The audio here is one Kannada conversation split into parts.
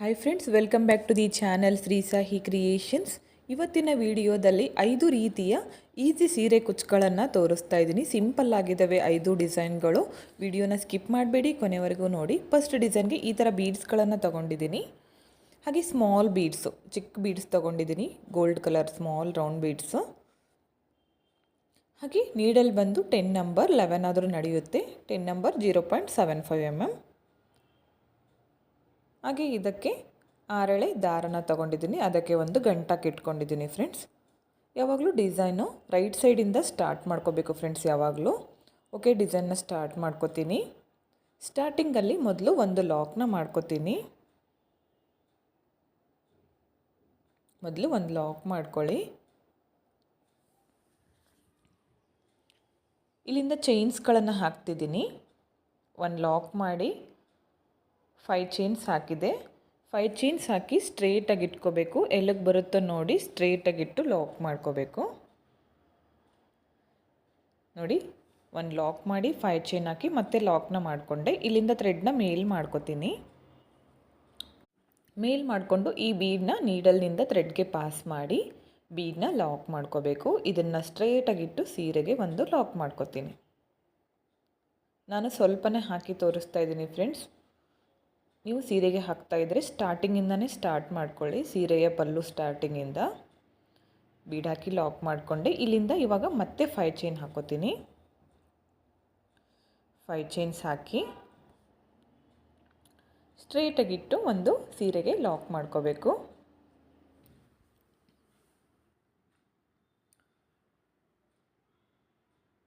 Hi friends welcome back to the channel Shri Sahi creations ಇವತ್ತಿನ ವಿಡಿಯೋದಲ್ಲಿ ಐದು ರೀತಿಯ ಈಸಿ ಸೀರೆ ಕುಚ್ಚುಗಳನ್ನು ತೋರಿಸ್ತಾ ಇದ್ದೀನಿ. ಸಿಂಪಲ್ ಆಗಿದ್ದಾವೆ ಐದು ಡಿಸೈನ್ಗಳು. ವಿಡಿಯೋನ ಸ್ಕಿಪ್ ಮಾಡಬೇಡಿ, ಕೊನೆವರೆಗೂ ನೋಡಿ. ಫಸ್ಟ್ ಡಿಸೈನ್ಗೆ ಈ ಥರ ಬೀಡ್ಸ್ಗಳನ್ನು ತೊಗೊಂಡಿದ್ದೀನಿ. ಹಾಗೆ ಸ್ಮಾಲ್ ಬೀಡ್ಸು ಚಿಕ್ಕ ಬೀಡ್ಸ್ ತೊಗೊಂಡಿದ್ದೀನಿ. Gold colour small round beads ಹಾಗೆ ನೀಡಲ್ ಬಂದು ಟೆನ್ ನಂಬರ್ ಲೆವೆನ್ ಆದರೂ ನಡೆಯುತ್ತೆ. Ten number zero point seven five M M ಹಾಗೆ ಇದಕ್ಕೆ ಆರಳೆ ದಾರನ ತಗೊಂಡಿದ್ದೀನಿ. ಅದಕ್ಕೆ ಒಂದು ಗಂಟಕ್ಕೆ ಇಟ್ಕೊಂಡಿದ್ದೀನಿ ಫ್ರೆಂಡ್ಸ್ ಯಾವಾಗಲೂ ಡಿಸೈನು ರೈಟ್ ಸೈಡಿಂದ ಸ್ಟಾರ್ಟ್ ಮಾಡ್ಕೋಬೇಕು ಫ್ರೆಂಡ್ಸ್ ಯಾವಾಗಲೂ. ಓಕೆ ಡಿಸೈನ್ನ ಸ್ಟಾರ್ಟ್ ಮಾಡ್ಕೋತೀನಿ. ಸ್ಟಾರ್ಟಿಂಗಲ್ಲಿ ಮೊದಲು ಒಂದು ಲಾಕ್ನ ಮಾಡ್ಕೋತೀನಿ. ಮೊದಲು ಒಂದು ಲಾಕ್ ಮಾಡ್ಕೊಳ್ಳಿ. ಇಲ್ಲಿಂದ ಚೈನ್ಸ್ಗಳನ್ನು ಹಾಕ್ತಿದ್ದೀನಿ. ಒಂದು ಲಾಕ್ ಮಾಡಿ ಫೈವ್ ಚೈನ್ಸ್ ಹಾಕಿದೆ. ಫೈವ್ ಚೈನ್ಸ್ ಹಾಕಿ ಸ್ಟ್ರೇಟಾಗಿ ಇಟ್ಕೋಬೇಕು. ಎಲ್ಲಿಗೆ ಬರುತ್ತೋ ನೋಡಿ ಸ್ಟ್ರೇಟಾಗಿಟ್ಟು ಲಾಕ್ ಮಾಡ್ಕೋಬೇಕು. ನೋಡಿ, ಒಂದು ಲಾಕ್ ಮಾಡಿ ಫೈವ್ ಚೈನ್ ಹಾಕಿ ಮತ್ತೆ ಲಾಕ್ನ ಮಾಡಿಕೊಂಡೆ. ಇಲ್ಲಿಂದ ಥ್ರೆಡ್ನ ಮೇಲ್ ಮಾಡ್ಕೋತೀನಿ. ಮೇಲ್ ಮಾಡಿಕೊಂಡು ಈ ಬೀಡನ್ನ ನೀಡಲ್ನಿಂದ ಥ್ರೆಡ್ಗೆ ಪಾಸ್ ಮಾಡಿ ಬೀಡನ್ನ ಲಾಕ್ ಮಾಡ್ಕೋಬೇಕು. ಇದನ್ನು ಸ್ಟ್ರೇಟಾಗಿಟ್ಟು ಸೀರೆಗೆ ಒಂದು ಲಾಕ್ ಮಾಡ್ಕೋತೀನಿ. ನಾನು ಸ್ವಲ್ಪನೇ ಹಾಕಿ ತೋರಿಸ್ತಾ ಇದ್ದೀನಿ ಫ್ರೆಂಡ್ಸ್ ನೀವು ಸೀರೆಗೆ ಹಾಕ್ತಾ ಇದ್ದರೆ ಸ್ಟಾರ್ಟಿಂಗಿಂದನೇ ಸ್ಟಾರ್ಟ್ ಮಾಡ್ಕೊಳ್ಳಿ. ಸೀರೆಯ ಪಲ್ಲು ಸ್ಟಾರ್ಟಿಂಗಿಂದ ಬೀಡ್ ಹಾಕಿ ಲಾಕ್ ಮಾಡಿಕೊಂಡೆ. ಇಲ್ಲಿಂದ ಇವಾಗ ಮತ್ತೆ ಫೈವ್ ಚೈನ್ ಹಾಕೋತೀನಿ. ಫೈವ್ ಚೈನ್ಸ್ ಹಾಕಿ ಸ್ಟ್ರೇಟಾಗಿಟ್ಟು ಒಂದು ಸೀರೆಗೆ ಲಾಕ್ ಮಾಡ್ಕೋಬೇಕು.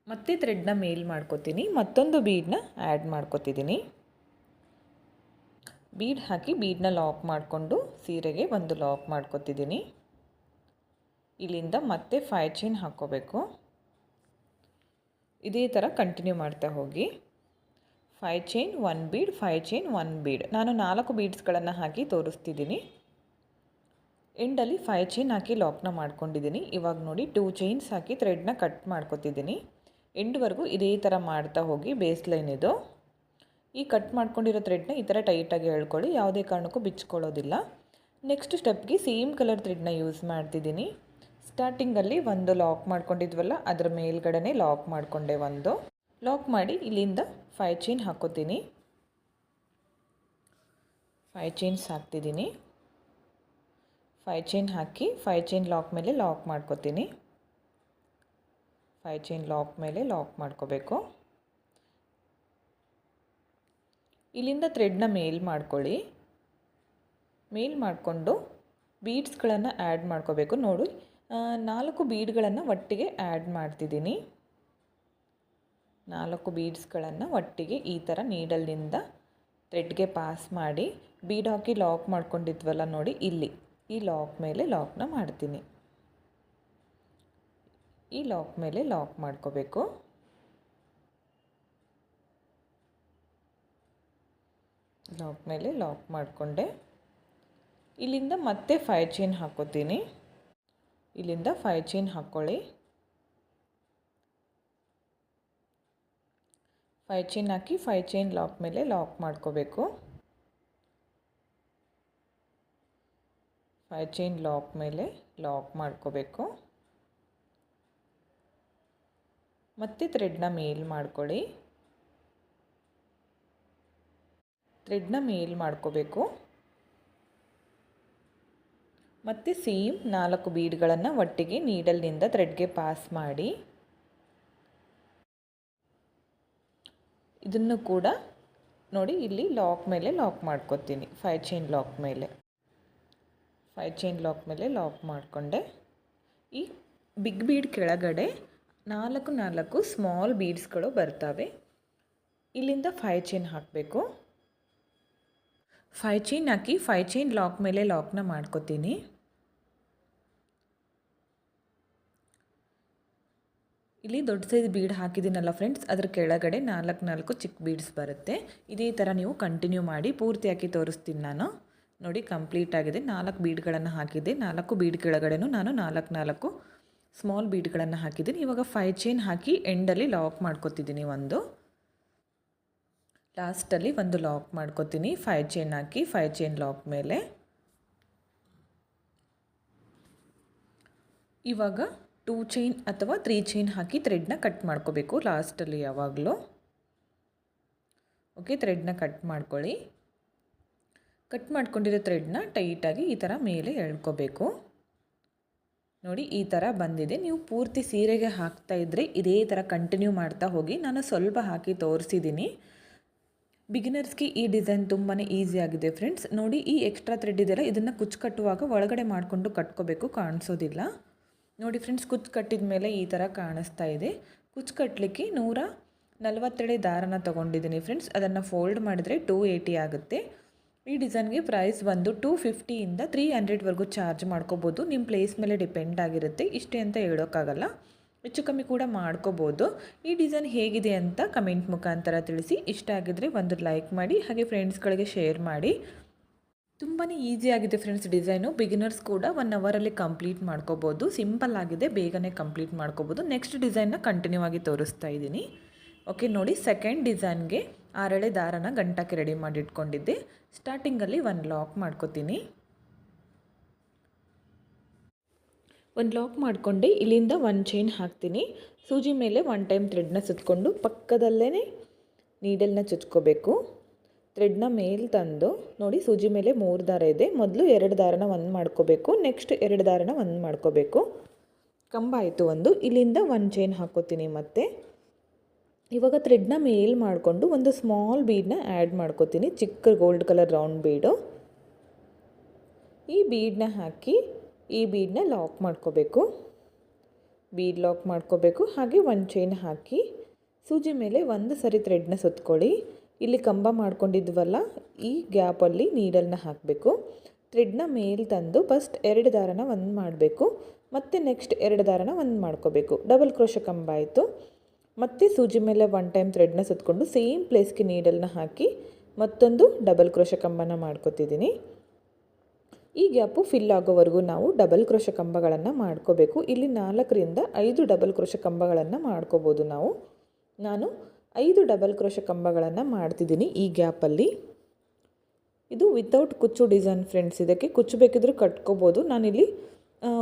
ಮತ್ತೆ ಥ್ರೆಡ್ನ ಮೇಲ್ ಮಾಡ್ಕೋತೀನಿ. ಮತ್ತೊಂದು ಬೀಡನ್ನ ಆ್ಯಡ್ ಮಾಡ್ಕೋತಿದ್ದೀನಿ. ಬೀಡ್ ಹಾಕಿ ಬೀಡನ್ನ ಲಾಕ್ ಮಾಡಿಕೊಂಡು ಸೀರೆಗೆ ಒಂದು ಲಾಕ್ ಮಾಡ್ಕೊತಿದ್ದೀನಿ. ಇಲ್ಲಿಂದ ಮತ್ತೆ ಫೈವ್ ಚೈನ್ ಹಾಕ್ಕೋಬೇಕು. ಇದೇ ಥರ ಕಂಟಿನ್ಯೂ ಮಾಡ್ತಾ ಹೋಗಿ. Five chain, one bead five chain, one bead. ನಾನು ನಾಲ್ಕು ಬೀಡ್ಸ್ಗಳನ್ನು ಹಾಕಿ ತೋರಿಸ್ತಿದ್ದೀನಿ. ಎಂಡಲ್ಲಿ ಫೈವ್ ಚೈನ್ ಹಾಕಿ ಲಾಕ್ನ ಮಾಡ್ಕೊಂಡಿದ್ದೀನಿ. ಇವಾಗ ನೋಡಿ ಟೂ ಚೈನ್ಸ್ ಹಾಕಿ ಥ್ರೆಡ್ನ ಕಟ್ ಮಾಡ್ಕೊತಿದ್ದೀನಿ. ಎಂಡ್ವರೆಗೂ ಇದೇ ಥರ ಮಾಡ್ತಾ ಹೋಗಿ ಬೇಸ್ ಲೈನ್ ಇದು. ಈ ಕಟ್ ಮಾಡ್ಕೊಂಡಿರೋ ಥ್ರೆಡ್ನ ಈ ಥರ ಟೈಟಾಗಿ ಹೇಳ್ಕೊಳ್ಳಿ ಯಾವುದೇ ಕಾರಣಕ್ಕೂ ಬಿಚ್ಕೊಳ್ಳೋದಿಲ್ಲ. ನೆಕ್ಸ್ಟ್ ಸ್ಟೆಪ್ಗೆ ಸೇಮ್ ಕಲರ್ ಥ್ರೆಡ್ನ ಯೂಸ್ ಮಾಡ್ತಿದ್ದೀನಿ. ಸ್ಟಾರ್ಟಿಂಗಲ್ಲಿ ಒಂದು ಲಾಕ್ ಮಾಡ್ಕೊಂಡಿದ್ವಲ್ಲ, ಅದರ ಮೇಲ್ಗಡೆ ಲಾಕ್ ಮಾಡಿಕೊಂಡೆ ಒಂದು. ಲಾಕ್ ಮಾಡಿ ಇಲ್ಲಿಂದ ಫೈ ಚೈನ್ ಹಾಕೋತೀನಿ. ಫೈ ಚೈನ್ಸ್ ಹಾಕ್ತಿದ್ದೀನಿ. ಫೈ ಚೈನ್ ಹಾಕಿ ಫೈ ಚೈನ್ ಲಾಕ್ ಮೇಲೆ ಲಾಕ್ ಮಾಡ್ಕೋತೀನಿ. ಫೈ ಚೈನ್ ಲಾಕ್ ಮೇಲೆ ಲಾಕ್ ಮಾಡ್ಕೋಬೇಕು. ಇಲ್ಲಿಂದ ಥ್ರೆಡ್ನ ಮೇಲ್ ಮಾಡ್ಕೊಳ್ಳಿ. ಮೇಲ್ ಮಾಡಿಕೊಂಡು ಬೀಡ್ಸ್ಗಳನ್ನು ಆ್ಯಡ್ ಮಾಡ್ಕೋಬೇಕು. ನೋಡಿ ನಾಲ್ಕು ಬೀಡ್ಗಳನ್ನು ಒಟ್ಟಿಗೆ ಆ್ಯಡ್ ಮಾಡ್ತಿದ್ದೀನಿ. ನಾಲ್ಕು ಬೀಡ್ಸ್ಗಳನ್ನು ಒಟ್ಟಿಗೆ ಈ ಥರ ನೀಡಲ್ನಿಂದ ಥ್ರೆಡ್ಗೆ ಪಾಸ್ ಮಾಡಿ ಬೀಡ್ ಹಾಕಿ ಲಾಕ್ ಮಾಡ್ಕೊಂಡಿದ್ವಲ್ಲ ನೋಡಿ, ಇಲ್ಲಿ, ಈ ಲಾಕ್ ಮೇಲೆ ಲಾಕ್ನ ಮಾಡ್ತೀನಿ. ಈ ಲಾಕ್ ಮೇಲೆ ಲಾಕ್ ಮಾಡ್ಕೋಬೇಕು. ಲಾಕ್ ಮೇಲೆ ಲಾಕ್ ಮಾಡಿಕೊಂಡೆ. ಇಲ್ಲಿಂದ ಮತ್ತೆ ಫೈವ್ ಚೈನ್ ಹಾಕೋತೀನಿ. ಇಲ್ಲಿಂದ ಫೈವ್ ಚೈನ್ ಹಾಕ್ಕೊಳ್ಳಿ ಫೈವ್ ಚೈನ್ ಹಾಕಿ ಫೈವ್ ಚೈನ್ ಲಾಕ್ ಮೇಲೆ ಲಾಕ್ ಮಾಡ್ಕೋಬೇಕು. ಫೈವ್ ಚೈನ್ ಲಾಕ್ ಮೇಲೆ ಲಾಕ್ ಮಾಡ್ಕೋಬೇಕು. ಮತ್ತೆ ಥ್ರೆಡ್ನ ಮೇಲ್ ಮಾಡ್ಕೊಳ್ಳಿ. ಥ್ರೆಡ್ನ ಮೇಲ್ ಮಾಡ್ಕೋಬೇಕು. ಮತ್ತು ಸೇಮ್ ನಾಲ್ಕು ಬೀಡ್ಗಳನ್ನು ಒಟ್ಟಿಗೆ ನೀಡಲ್ನಿಂದ ಥ್ರೆಡ್ಗೆ ಪಾಸ್ ಮಾಡಿ. ಇದನ್ನು ಕೂಡ ನೋಡಿ ಇಲ್ಲಿ ಲಾಕ್ ಮೇಲೆ ಲಾಕ್ ಮಾಡ್ಕೋತೀನಿ. ಫೈವ್ ಚೈನ್ ಲಾಕ್ ಮೇಲೆ. ಫೈವ್ ಚೈನ್ ಲಾಕ್ ಮೇಲೆ ಲಾಕ್ ಮಾಡಿಕೊಂಡೆ. ಈ ಬಿಗ್ ಬೀಡ್ ಕೆಳಗಡೆ ನಾಲ್ಕು ನಾಲ್ಕು ಸ್ಮಾಲ್ ಬೀಡ್ಸ್ಗಳು ಬರ್ತವೆ. ಇಲ್ಲಿಂದ ಫೈವ್ ಚೈನ್ ಹಾಕಬೇಕು. ಫೈವ್ ಚೈನ್ ಹಾಕಿ ಫೈ ಚೈನ್ ಲಾಕ್ ಮೇಲೆ ಲಾಕ್ನ ಮಾಡ್ಕೋತೀನಿ. ಇಲ್ಲಿ ದೊಡ್ಡ ಸೈಜ್ ಬೀಡ್ ಹಾಕಿದ್ದೀನಲ್ಲ ಫ್ರೆಂಡ್ಸ್, ಅದ್ರ ಕೆಳಗಡೆ ನಾಲ್ಕು ನಾಲ್ಕು ಚಿಕ್ಕ ಬೀಡ್ಸ್ ಬರುತ್ತೆ. ಇದೇ ಥರ ನೀವು ಕಂಟಿನ್ಯೂ ಮಾಡಿ ಪೂರ್ತಿ ಹಾಕಿ ತೋರಿಸ್ತೀನಿ ನಾನು. ನೋಡಿ, ಕಂಪ್ಲೀಟ್ ಆಗಿದೆ. ನಾಲ್ಕು ಬೀಡ್ಗಳನ್ನು ಹಾಕಿದ್ದೆ. ನಾಲ್ಕು ಬೀಡ್ ಕೆಳಗಡೆನೂ ನಾನು ನಾಲ್ಕು ನಾಲ್ಕು ಸ್ಮಾಲ್ ಬೀಡ್ಗಳನ್ನು ಹಾಕಿದ್ದೀನಿ. ಇವಾಗ ಫೈ ಚೈನ್ ಹಾಕಿ, ಎಂಡಲ್ಲಿ ಲಾಕ್ ಮಾಡ್ಕೋತಿದ್ದೀನಿ ಒಂದು. ಲಾಸ್ಟಲ್ಲಿ ಒಂದು ಲಾಕ್ ಮಾಡ್ಕೋತೀನಿ. ಫೈವ್ ಚೈನ್ ಹಾಕಿ ಫೈವ್ ಚೈನ್ ಲಾಕ್ ಮೇಲೆ. ಇವಾಗ ಟೂ ಚೈನ್ ಅಥವಾ ತ್ರೀ ಚೈನ್ ಹಾಕಿ ಥ್ರೆಡ್ನ ಕಟ್ ಮಾಡ್ಕೋಬೇಕು ಲಾಸ್ಟಲ್ಲಿ ಯಾವಾಗಲೂ. ಓಕೆ, ಥ್ರೆಡ್ನ ಕಟ್ ಮಾಡ್ಕೊಳ್ಳಿ. ಕಟ್ ಮಾಡ್ಕೊಂಡಿರೋ ಥ್ರೆಡ್ನ ಟೈಟಾಗಿ ಈ ಥರ ಮೇಲೆ ಎಳ್ಕೋಬೇಕು. ನೋಡಿ, ಈ ಥರ ಬಂದಿದೆ. ನೀವು ಪೂರ್ತಿ ಸೀರೆಗೆ ಹಾಕ್ತಾ ಇದೇ ಥರ ಕಂಟಿನ್ಯೂ ಮಾಡ್ತಾ ಹೋಗಿ. ನಾನು ಸ್ವಲ್ಪ ಹಾಕಿ ತೋರಿಸಿದ್ದೀನಿ. ಬಿಗಿನರ್ಸ್ಗೆ ಈ ಡಿಸೈನ್ ತುಂಬಾ ಈಸಿ ಆಗಿದೆ ಫ್ರೆಂಡ್ಸ್. ನೋಡಿ, ಈ ಎಕ್ಸ್ಟ್ರಾ ಥ್ರೆಡ್ ಇದೆಯಲ್ಲ, ಇದನ್ನು ಕುಚ್ಚು ಕಟ್ಟುವಾಗ ಒಳಗಡೆ ಮಾಡಿಕೊಂಡು ಕಟ್ಕೋಬೇಕು, ಕಾಣಿಸೋದಿಲ್ಲ. ನೋಡಿ ಫ್ರೆಂಡ್ಸ್ ಕುಚ್ಚು ಕಟ್ಟಿದ ಮೇಲೆ ಈ ಥರ ಕಾಣಿಸ್ತಾ ಇದೆ. ಕುಚ್ಚು ಕಟ್ಟಲಿಕ್ಕೆ ನೂರ ನಲ್ವತ್ತೆಡೆ ದಾರನ ತೊಗೊಂಡಿದ್ದೀನಿ ಫ್ರೆಂಡ್ಸ್. ಅದನ್ನು ಫೋಲ್ಡ್ ಮಾಡಿದರೆ ಟೂ ಏಯ್ಟಿ ಆಗುತ್ತೆ. ಈ ಡಿಸೈನ್ಗೆ ಪ್ರೈಸ್ ಬಂದು ಟೂ ಫಿಫ್ಟಿಯಿಂದ ತ್ರೀ ಹಂಡ್ರೆಡ್ವರೆಗೂ ಚಾರ್ಜ್ ಮಾಡ್ಕೋಬೋದು. ನಿಮ್ಮ ಪ್ಲೇಸ್ ಮೇಲೆ ಡಿಪೆಂಡ್ ಆಗಿರುತ್ತೆ. ಇಷ್ಟೇ ಅಂತ ಹೇಳೋಕ್ಕಾಗಲ್ಲ. ಹೆಚ್ಚು ಕಮ್ಮಿ ಕೂಡ ಮಾಡ್ಕೋಬೋದು. ಈ ಡಿಸೈನ್ ಹೇಗಿದೆ ಅಂತ ಕಮೆಂಟ್ ಮುಖಾಂತರ ತಿಳಿಸಿ. ಇಷ್ಟ ಆಗಿದ್ರೆ ಒಂದು ಲೈಕ್ ಮಾಡಿ, ಹಾಗೆ ಫ್ರೆಂಡ್ಸ್ಗಳಿಗೆ ಶೇರ್ ಮಾಡಿ. ತುಂಬಾ ಆಗಿದೆ ಫ್ರೆಂಡ್ಸ್ ಡಿಸೈನು ಬಿಗಿನರ್ಸ್ ಕೂಡ ಒನ್ ಅವರಲ್ಲಿ ಕಂಪ್ಲೀಟ್ ಮಾಡ್ಕೋಬೋದು. ಸಿಂಪಲ್ ಆಗಿದೆ, ಬೇಗನೆ ಕಂಪ್ಲೀಟ್ ಮಾಡ್ಕೋಬೋದು. ನೆಕ್ಸ್ಟ್ ಡಿಸೈನ್ನ ಕಂಟಿನ್ಯೂ ಆಗಿ ತೋರಿಸ್ತಾ ಇದ್ದೀನಿ. ಓಕೆ ನೋಡಿ ಸೆಕೆಂಡ್ ಡಿಸೈನ್ಗೆ ಆರಳೆ ದಾರನ ಗಂಟಕ್ಕೆ ರೆಡಿ ಮಾಡಿ ಇಟ್ಕೊಂಡಿದ್ದೆ ಸ್ಟಾರ್ಟಿಂಗಲ್ಲಿ ಒನ್ ಲಾಕ್ ಮಾಡ್ಕೋತೀನಿ. ಒಂದು ಲಾಕ್ ಮಾಡಿಕೊಂಡು ಇಲ್ಲಿಂದ ಒಂದು ಚೈನ್ ಹಾಕ್ತೀನಿ. ಸೂಜಿ ಮೇಲೆ ಒನ್ ಟೈಮ್ ಥ್ರೆಡ್ನ ಸುತ್ತಕೊಂಡು ಪಕ್ಕದಲ್ಲೇ ನೀಡಲ್ನ ಚುಚ್ಕೋಬೇಕು. ಥ್ರೆಡ್ನ ಮೇಲೆ ತಂದು ನೋಡಿ ಸೂಜಿ ಮೇಲೆ ಮೂರು ದಾರ ಇದೆ. ಮೊದಲು ಎರಡು ದಾರನ ಒಂದು ಮಾಡ್ಕೋಬೇಕು. ನೆಕ್ಸ್ಟ್ ಎರಡು ದಾರನ ಒಂದು ಮಾಡ್ಕೋಬೇಕು. ಕಂಬ ಆಯಿತು ಒಂದು. ಇಲ್ಲಿಂದ ಒಂದು ಚೈನ್ ಹಾಕೋತೀನಿ ಮತ್ತೆ. ಇವಾಗ ಥ್ರೆಡ್ನ ಮೇಲ್ ಮಾಡಿಕೊಂಡು ಒಂದು ಸ್ಮಾಲ್ ಬೀಡನ್ನ ಆ್ಯಡ್ ಮಾಡ್ಕೋತೀನಿ. ಚಿಕ್ಕ ಗೋಲ್ಡ್ ಕಲರ್ ರೌಂಡ್ ಬೀಡು ಈ ಬೀಡನ್ನ ಹಾಕಿ ಈ ಬೀಡನ್ನ ಲಾಕ್ ಮಾಡ್ಕೋಬೇಕು. ಬೀಡ್ ಲಾಕ್ ಮಾಡ್ಕೋಬೇಕು. ಹಾಗೆ ಒಂದು ಚೈನ್ ಹಾಕಿ ಸೂಜಿ ಮೇಲೆ ಒಂದು ಸರಿ ಥ್ರೆಡ್ನ ಸುತ್ಕೊಳ್ಳಿ. ಇಲ್ಲಿ ಕಂಬ ಮಾಡ್ಕೊಂಡಿದ್ವಲ್ಲ, ಈ ಗ್ಯಾಪಲ್ಲಿ ನೀಡಲ್ನ ಹಾಕಬೇಕು. ಥ್ರೆಡ್ನ ಮೇಲೆ ತಂದು ಫಸ್ಟ್ ಎರಡು ದಾರನ ಒಂದು ಮಾಡಬೇಕು. ಮತ್ತು ನೆಕ್ಸ್ಟ್ ಎರಡು ದಾರನ ಒಂದು ಮಾಡ್ಕೋಬೇಕು. ಡಬಲ್ ಕ್ರೋಶ ಕಂಬ ಆಯಿತು. ಮತ್ತು ಸೂಜಿ ಮೇಲೆ ಒನ್ ಟೈಮ್ ಥ್ರೆಡ್ನ ಸುತ್ತಕೊಂಡು ಸೇಮ್ ಪ್ಲೇಸ್ಗೆ ನೀಡಲ್ನ ಹಾಕಿ ಮತ್ತೊಂದು ಡಬಲ್ ಕ್ರೋಶ ಕಂಬನ ಮಾಡ್ಕೋತಿದ್ದೀನಿ. ಈ ಗ್ಯಾಪು ಫಿಲ್ ಆಗೋವರೆಗೂ ನಾವು ಡಬಲ್ ಕ್ರೋಶ ಕಂಬಗಳನ್ನು ಮಾಡ್ಕೋಬೇಕು. ಇಲ್ಲಿ ನಾಲ್ಕರಿಂದ ಐದು ಡಬಲ್ ಕ್ರೋಶ ಕಂಬಗಳನ್ನು ಮಾಡ್ಕೋಬೋದು ನಾವು. ನಾನು ಐದು ಡಬಲ್ ಕ್ರೋಶ ಕಂಬಗಳನ್ನು ಮಾಡ್ತಿದ್ದೀನಿ ಈ ಗ್ಯಾಪಲ್ಲಿ. ಇದು ವಿತೌಟ್ ಕುಚ್ಚು ಡಿಸೈನ್ ಫ್ರೆಂಡ್ಸ್ ಇದಕ್ಕೆ ಕುಚ್ಚು ಬೇಕಿದ್ರೂ ಕಟ್ಕೋಬೋದು. ನಾನಿಲ್ಲಿ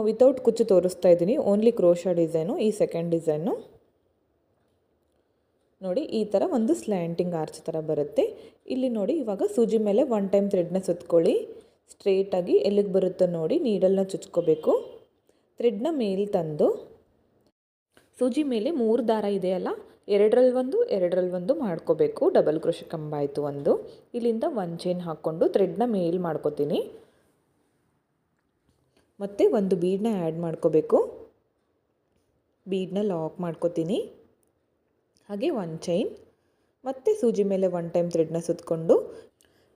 ವಿತೌಟ್ ಕುಚ್ಚು ತೋರಿಸ್ತಾ ಇದ್ದೀನಿ. ಓನ್ಲಿ ಕ್ರೋಶ ಡಿಸೈನು ಈ ಸೆಕೆಂಡ್ ಡಿಸೈನು ನೋಡಿ, ಈ ಥರ ಒಂದು ಸ್ಲ್ಯಾಂಟಿಂಗ್ ಆರ್ಚ್ ಥರ ಬರುತ್ತೆ. ಇಲ್ಲಿ ನೋಡಿ, ಇವಾಗ ಸೂಜಿ ಮೇಲೆ ಒನ್ ಟೈಮ್ ಥ್ರೆಡ್ನ ಸುತ್ಕೊಳ್ಳಿ. ಸ್ಟ್ರೇಟಾಗಿ ಎಲ್ಲಿಗೆ ಬರುತ್ತೋ ನೋಡಿ ನೀಡಲ್ನ ಚುಚ್ಕೋಬೇಕು. ಥ್ರೆಡ್ನ ಮೇಲೆ ತಂದು. ಸೂಜಿ ಮೇಲೆ ಮೂರು ದಾರ ಇದೆಯಲ್ಲ ಎರಡರಲ್ಲಿ ಒಂದು ಎರಡರಲ್ಲಿ ಒಂದು ಮಾಡ್ಕೋಬೇಕು. ಡಬಲ್ ಕೃಷಿ ಕಂಬ ಆಯಿತು ಒಂದು. ಇಲ್ಲಿಂದ ಒಂದು ಚೈನ್ ಹಾಕ್ಕೊಂಡು ಥ್ರೆಡ್ನ ಮೇಲ್ ಮಾಡ್ಕೋತೀನಿ. ಮತ್ತು ಒಂದು ಬೀಡನ್ನ ಆ್ಯಡ್ ಮಾಡ್ಕೋಬೇಕು. ಬೀಡನ್ನ ಲಾಕ್ ಮಾಡ್ಕೋತೀನಿ. ಹಾಗೆ ಒನ್ ಚೈನ್. ಮತ್ತು ಸೂಜಿ ಮೇಲೆ ಒನ್ ಟೈಮ್ ಥ್ರೆಡ್ನ ಸುತ್ತಕೊಂಡು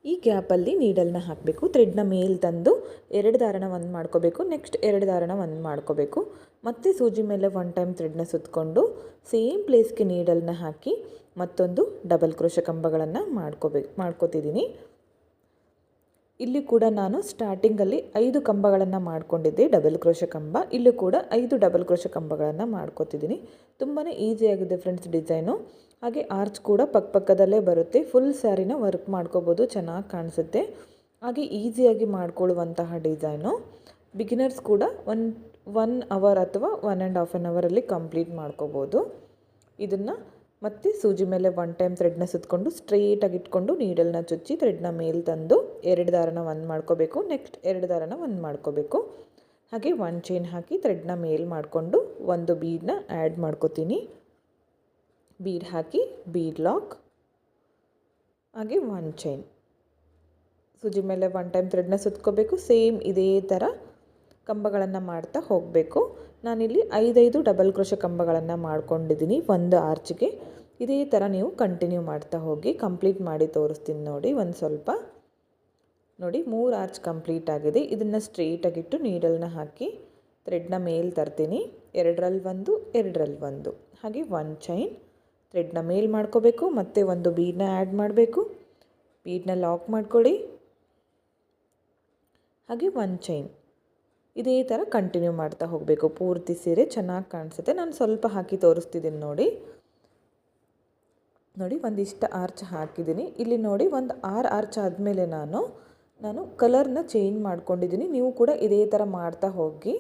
ಈ ಗ್ಯಾಪಲ್ಲಿ ನೀಡಲ್ನ ಹಾಕಬೇಕು. ಥ್ರೆಡ್ನ ಮೇಲೆ ತಂದು ಎರಡು ದಾರನ ಒಂದು ಮಾಡ್ಕೋಬೇಕು. ನೆಕ್ಸ್ಟ್ ಎರಡು ದಾರನ ಒಂದು ಮಾಡ್ಕೋಬೇಕು. ಮತ್ತು ಸೂಜಿ ಮೇಲೆ ಒನ್ ಟೈಮ್ ಥ್ರೆಡ್ನ ಸುತ್ತಕೊಂಡು ಸೇಮ್ ಪ್ಲೇಸ್ಗೆ ನೀಡಲ್ನ ಹಾಕಿ ಮತ್ತೊಂದು ಡಬಲ್ ಕ್ರೋಶ ಕಂಬಗಳನ್ನು ಮಾಡ್ಕೋಬೇಕು ಮಾಡ್ಕೋತಿದ್ದೀನಿ. ಇಲ್ಲಿ ಕೂಡ ನಾನು ಸ್ಟಾರ್ಟಿಂಗಲ್ಲಿ ಐದು ಕಂಬಗಳನ್ನು ಮಾಡ್ಕೊಂಡಿದ್ದೆ ಡಬಲ್ ಕ್ರೋಶ ಕಂಬ. ಇಲ್ಲೂ ಕೂಡ ಐದು ಡಬಲ್ ಕ್ರೋಶ ಕಂಬಗಳನ್ನು ಮಾಡ್ಕೋತಿದ್ದೀನಿ. ತುಂಬಾ ಈಸಿಯಾಗಿದೆ ಫ್ರೆಂಡ್ಸ್ ಡಿಸೈನು ಹಾಗೆ ಆರ್ಚ್ ಕೂಡ ಪಕ್ಕ ಪಕ್ಕದಲ್ಲೇ ಬರುತ್ತೆ. ಫುಲ್ ಸ್ಯಾರಿನ ವರ್ಕ್ ಮಾಡ್ಕೋಬೋದು, ಚೆನ್ನಾಗಿ ಕಾಣಿಸುತ್ತೆ. ಹಾಗೆ ಈಸಿಯಾಗಿ ಮಾಡ್ಕೊಳ್ಳುವಂತಹ ಡಿಸೈನು ಬಿಗಿನರ್ಸ್ ಕೂಡ ಒನ್ ಒನ್ ಅವರ್ ಅಥವಾ ಒನ್ ಆ್ಯಂಡ್ ಹಾಫ್ ಆನ್ ಅವರಲ್ಲಿ ಕಂಪ್ಲೀಟ್ ಮಾಡ್ಕೋಬೋದು. ಇದನ್ನು ಮತ್ತೆ ಸೂಜಿ ಮೇಲೆ ಒನ್ ಟೈಮ್ ಥ್ರೆಡ್ನ ಸುತ್ತಕೊಂಡು ಸ್ಟ್ರೇಟಾಗಿ ಇಟ್ಕೊಂಡು ನೀಡಲ್ನ ಚುಚ್ಚಿ ಥ್ರೆಡ್ನ ಮೇಲೆ ತಂದು ಎರಡು ದಾರನ ಒಂದು ಮಾಡ್ಕೋಬೇಕು ನೆಕ್ಸ್ಟ್ ಎರಡು ದಾರನ ಒಂದು ಮಾಡ್ಕೋಬೇಕು. ಹಾಗೆ ಒನ್ ಚೈನ್ ಹಾಕಿ ಥ್ರೆಡ್ನ ಮೇಲ್ ಮಾಡಿಕೊಂಡು ಒಂದು ಬೀಡನ್ನ ಆ್ಯಡ್ ಮಾಡ್ಕೋತೀನಿ. ಬೀಡ್ ಹಾಕಿ, ಬೀಡ್ ಲಾಕ್, ಹಾಗೆ ಒನ್ ಚೈನ್ ಸುಜಿ ಮೇಲೆ ಒನ್ ಟೈಮ್ ಥ್ರೆಡ್ನ ಸುತ್ಕೋಬೇಕು. ಸೇಮ್ ಇದೇ ಥರ ಕಂಬಗಳನ್ನು ಮಾಡ್ತಾ ಹೋಗಬೇಕು. ನಾನಿಲ್ಲಿ ಐದೈದು ಡಬಲ್ ಕ್ರೋಶ ಕಂಬಗಳನ್ನು ಮಾಡ್ಕೊಂಡಿದ್ದೀನಿ ಒಂದು ಆರ್ಚ್ಗೆ ಇದೇ ಥರ ನೀವು ಕಂಟಿನ್ಯೂ ಮಾಡ್ತಾ ಹೋಗಿ ಕಂಪ್ಲೀಟ್ ಮಾಡಿ ತೋರಿಸ್ತೀನಿ ನೋಡಿ, ಒಂದು ಸ್ವಲ್ಪ. ನೋಡಿ, ಮೂರು ಆರ್ಚ್ ಕಂಪ್ಲೀಟ್ ಆಗಿದೆ. ಇದನ್ನು ಸ್ಟ್ರೇಟಾಗಿಟ್ಟು ನೀಡಲ್ನ ಹಾಕಿ ಥ್ರೆಡ್ನ ಮೇಲೆ ತರ್ತೀನಿ. ಎರಡರಲ್ಲಿ ಒಂದು ಎರಡರಲ್ಲಿ ಒಂದು. ಹಾಗೆ ಒನ್ ಚೈನ್ ಥ್ರೆಡ್ನ ಮೇಲ್ ಮಾಡ್ಕೋಬೇಕು, ಮತ್ತು ಒಂದು ಬೀಡನ್ನ ಆ್ಯಡ್ ಮಾಡಬೇಕು. ಬೀಡನ್ನ ಲಾಕ್ ಮಾಡ್ಕೊಳ್ಳಿ. ಹಾಗೆ ಒನ್ ಚೈನ್. ಇದೇ ಥರ ಕಂಟಿನ್ಯೂ ಮಾಡ್ತಾ ಹೋಗಬೇಕು. ಪೂರ್ತಿ ಸೀರೆ ಚೆನ್ನಾಗಿ ಕಾಣಿಸುತ್ತೆ. ನಾನು ಸ್ವಲ್ಪ ಹಾಕಿ ತೋರಿಸ್ತಿದ್ದೀನಿ ನೋಡಿ. ನೋಡಿ, ಒಂದಿಷ್ಟು ಆರ್ಚ್ ಹಾಕಿದ್ದೀನಿ ಇಲ್ಲಿ ನೋಡಿ, ಒಂದು ಆರು ಆರ್ಚ್ ಆದಮೇಲೆ ನಾನು ನಾನು ಕಲರ್ನ ಚೇಂಜ್ ಮಾಡ್ಕೊಂಡಿದ್ದೀನಿ ನೀವು ಕೂಡ ಇದೇ ಥರ ಮಾಡ್ತಾ ಹೋಗಿ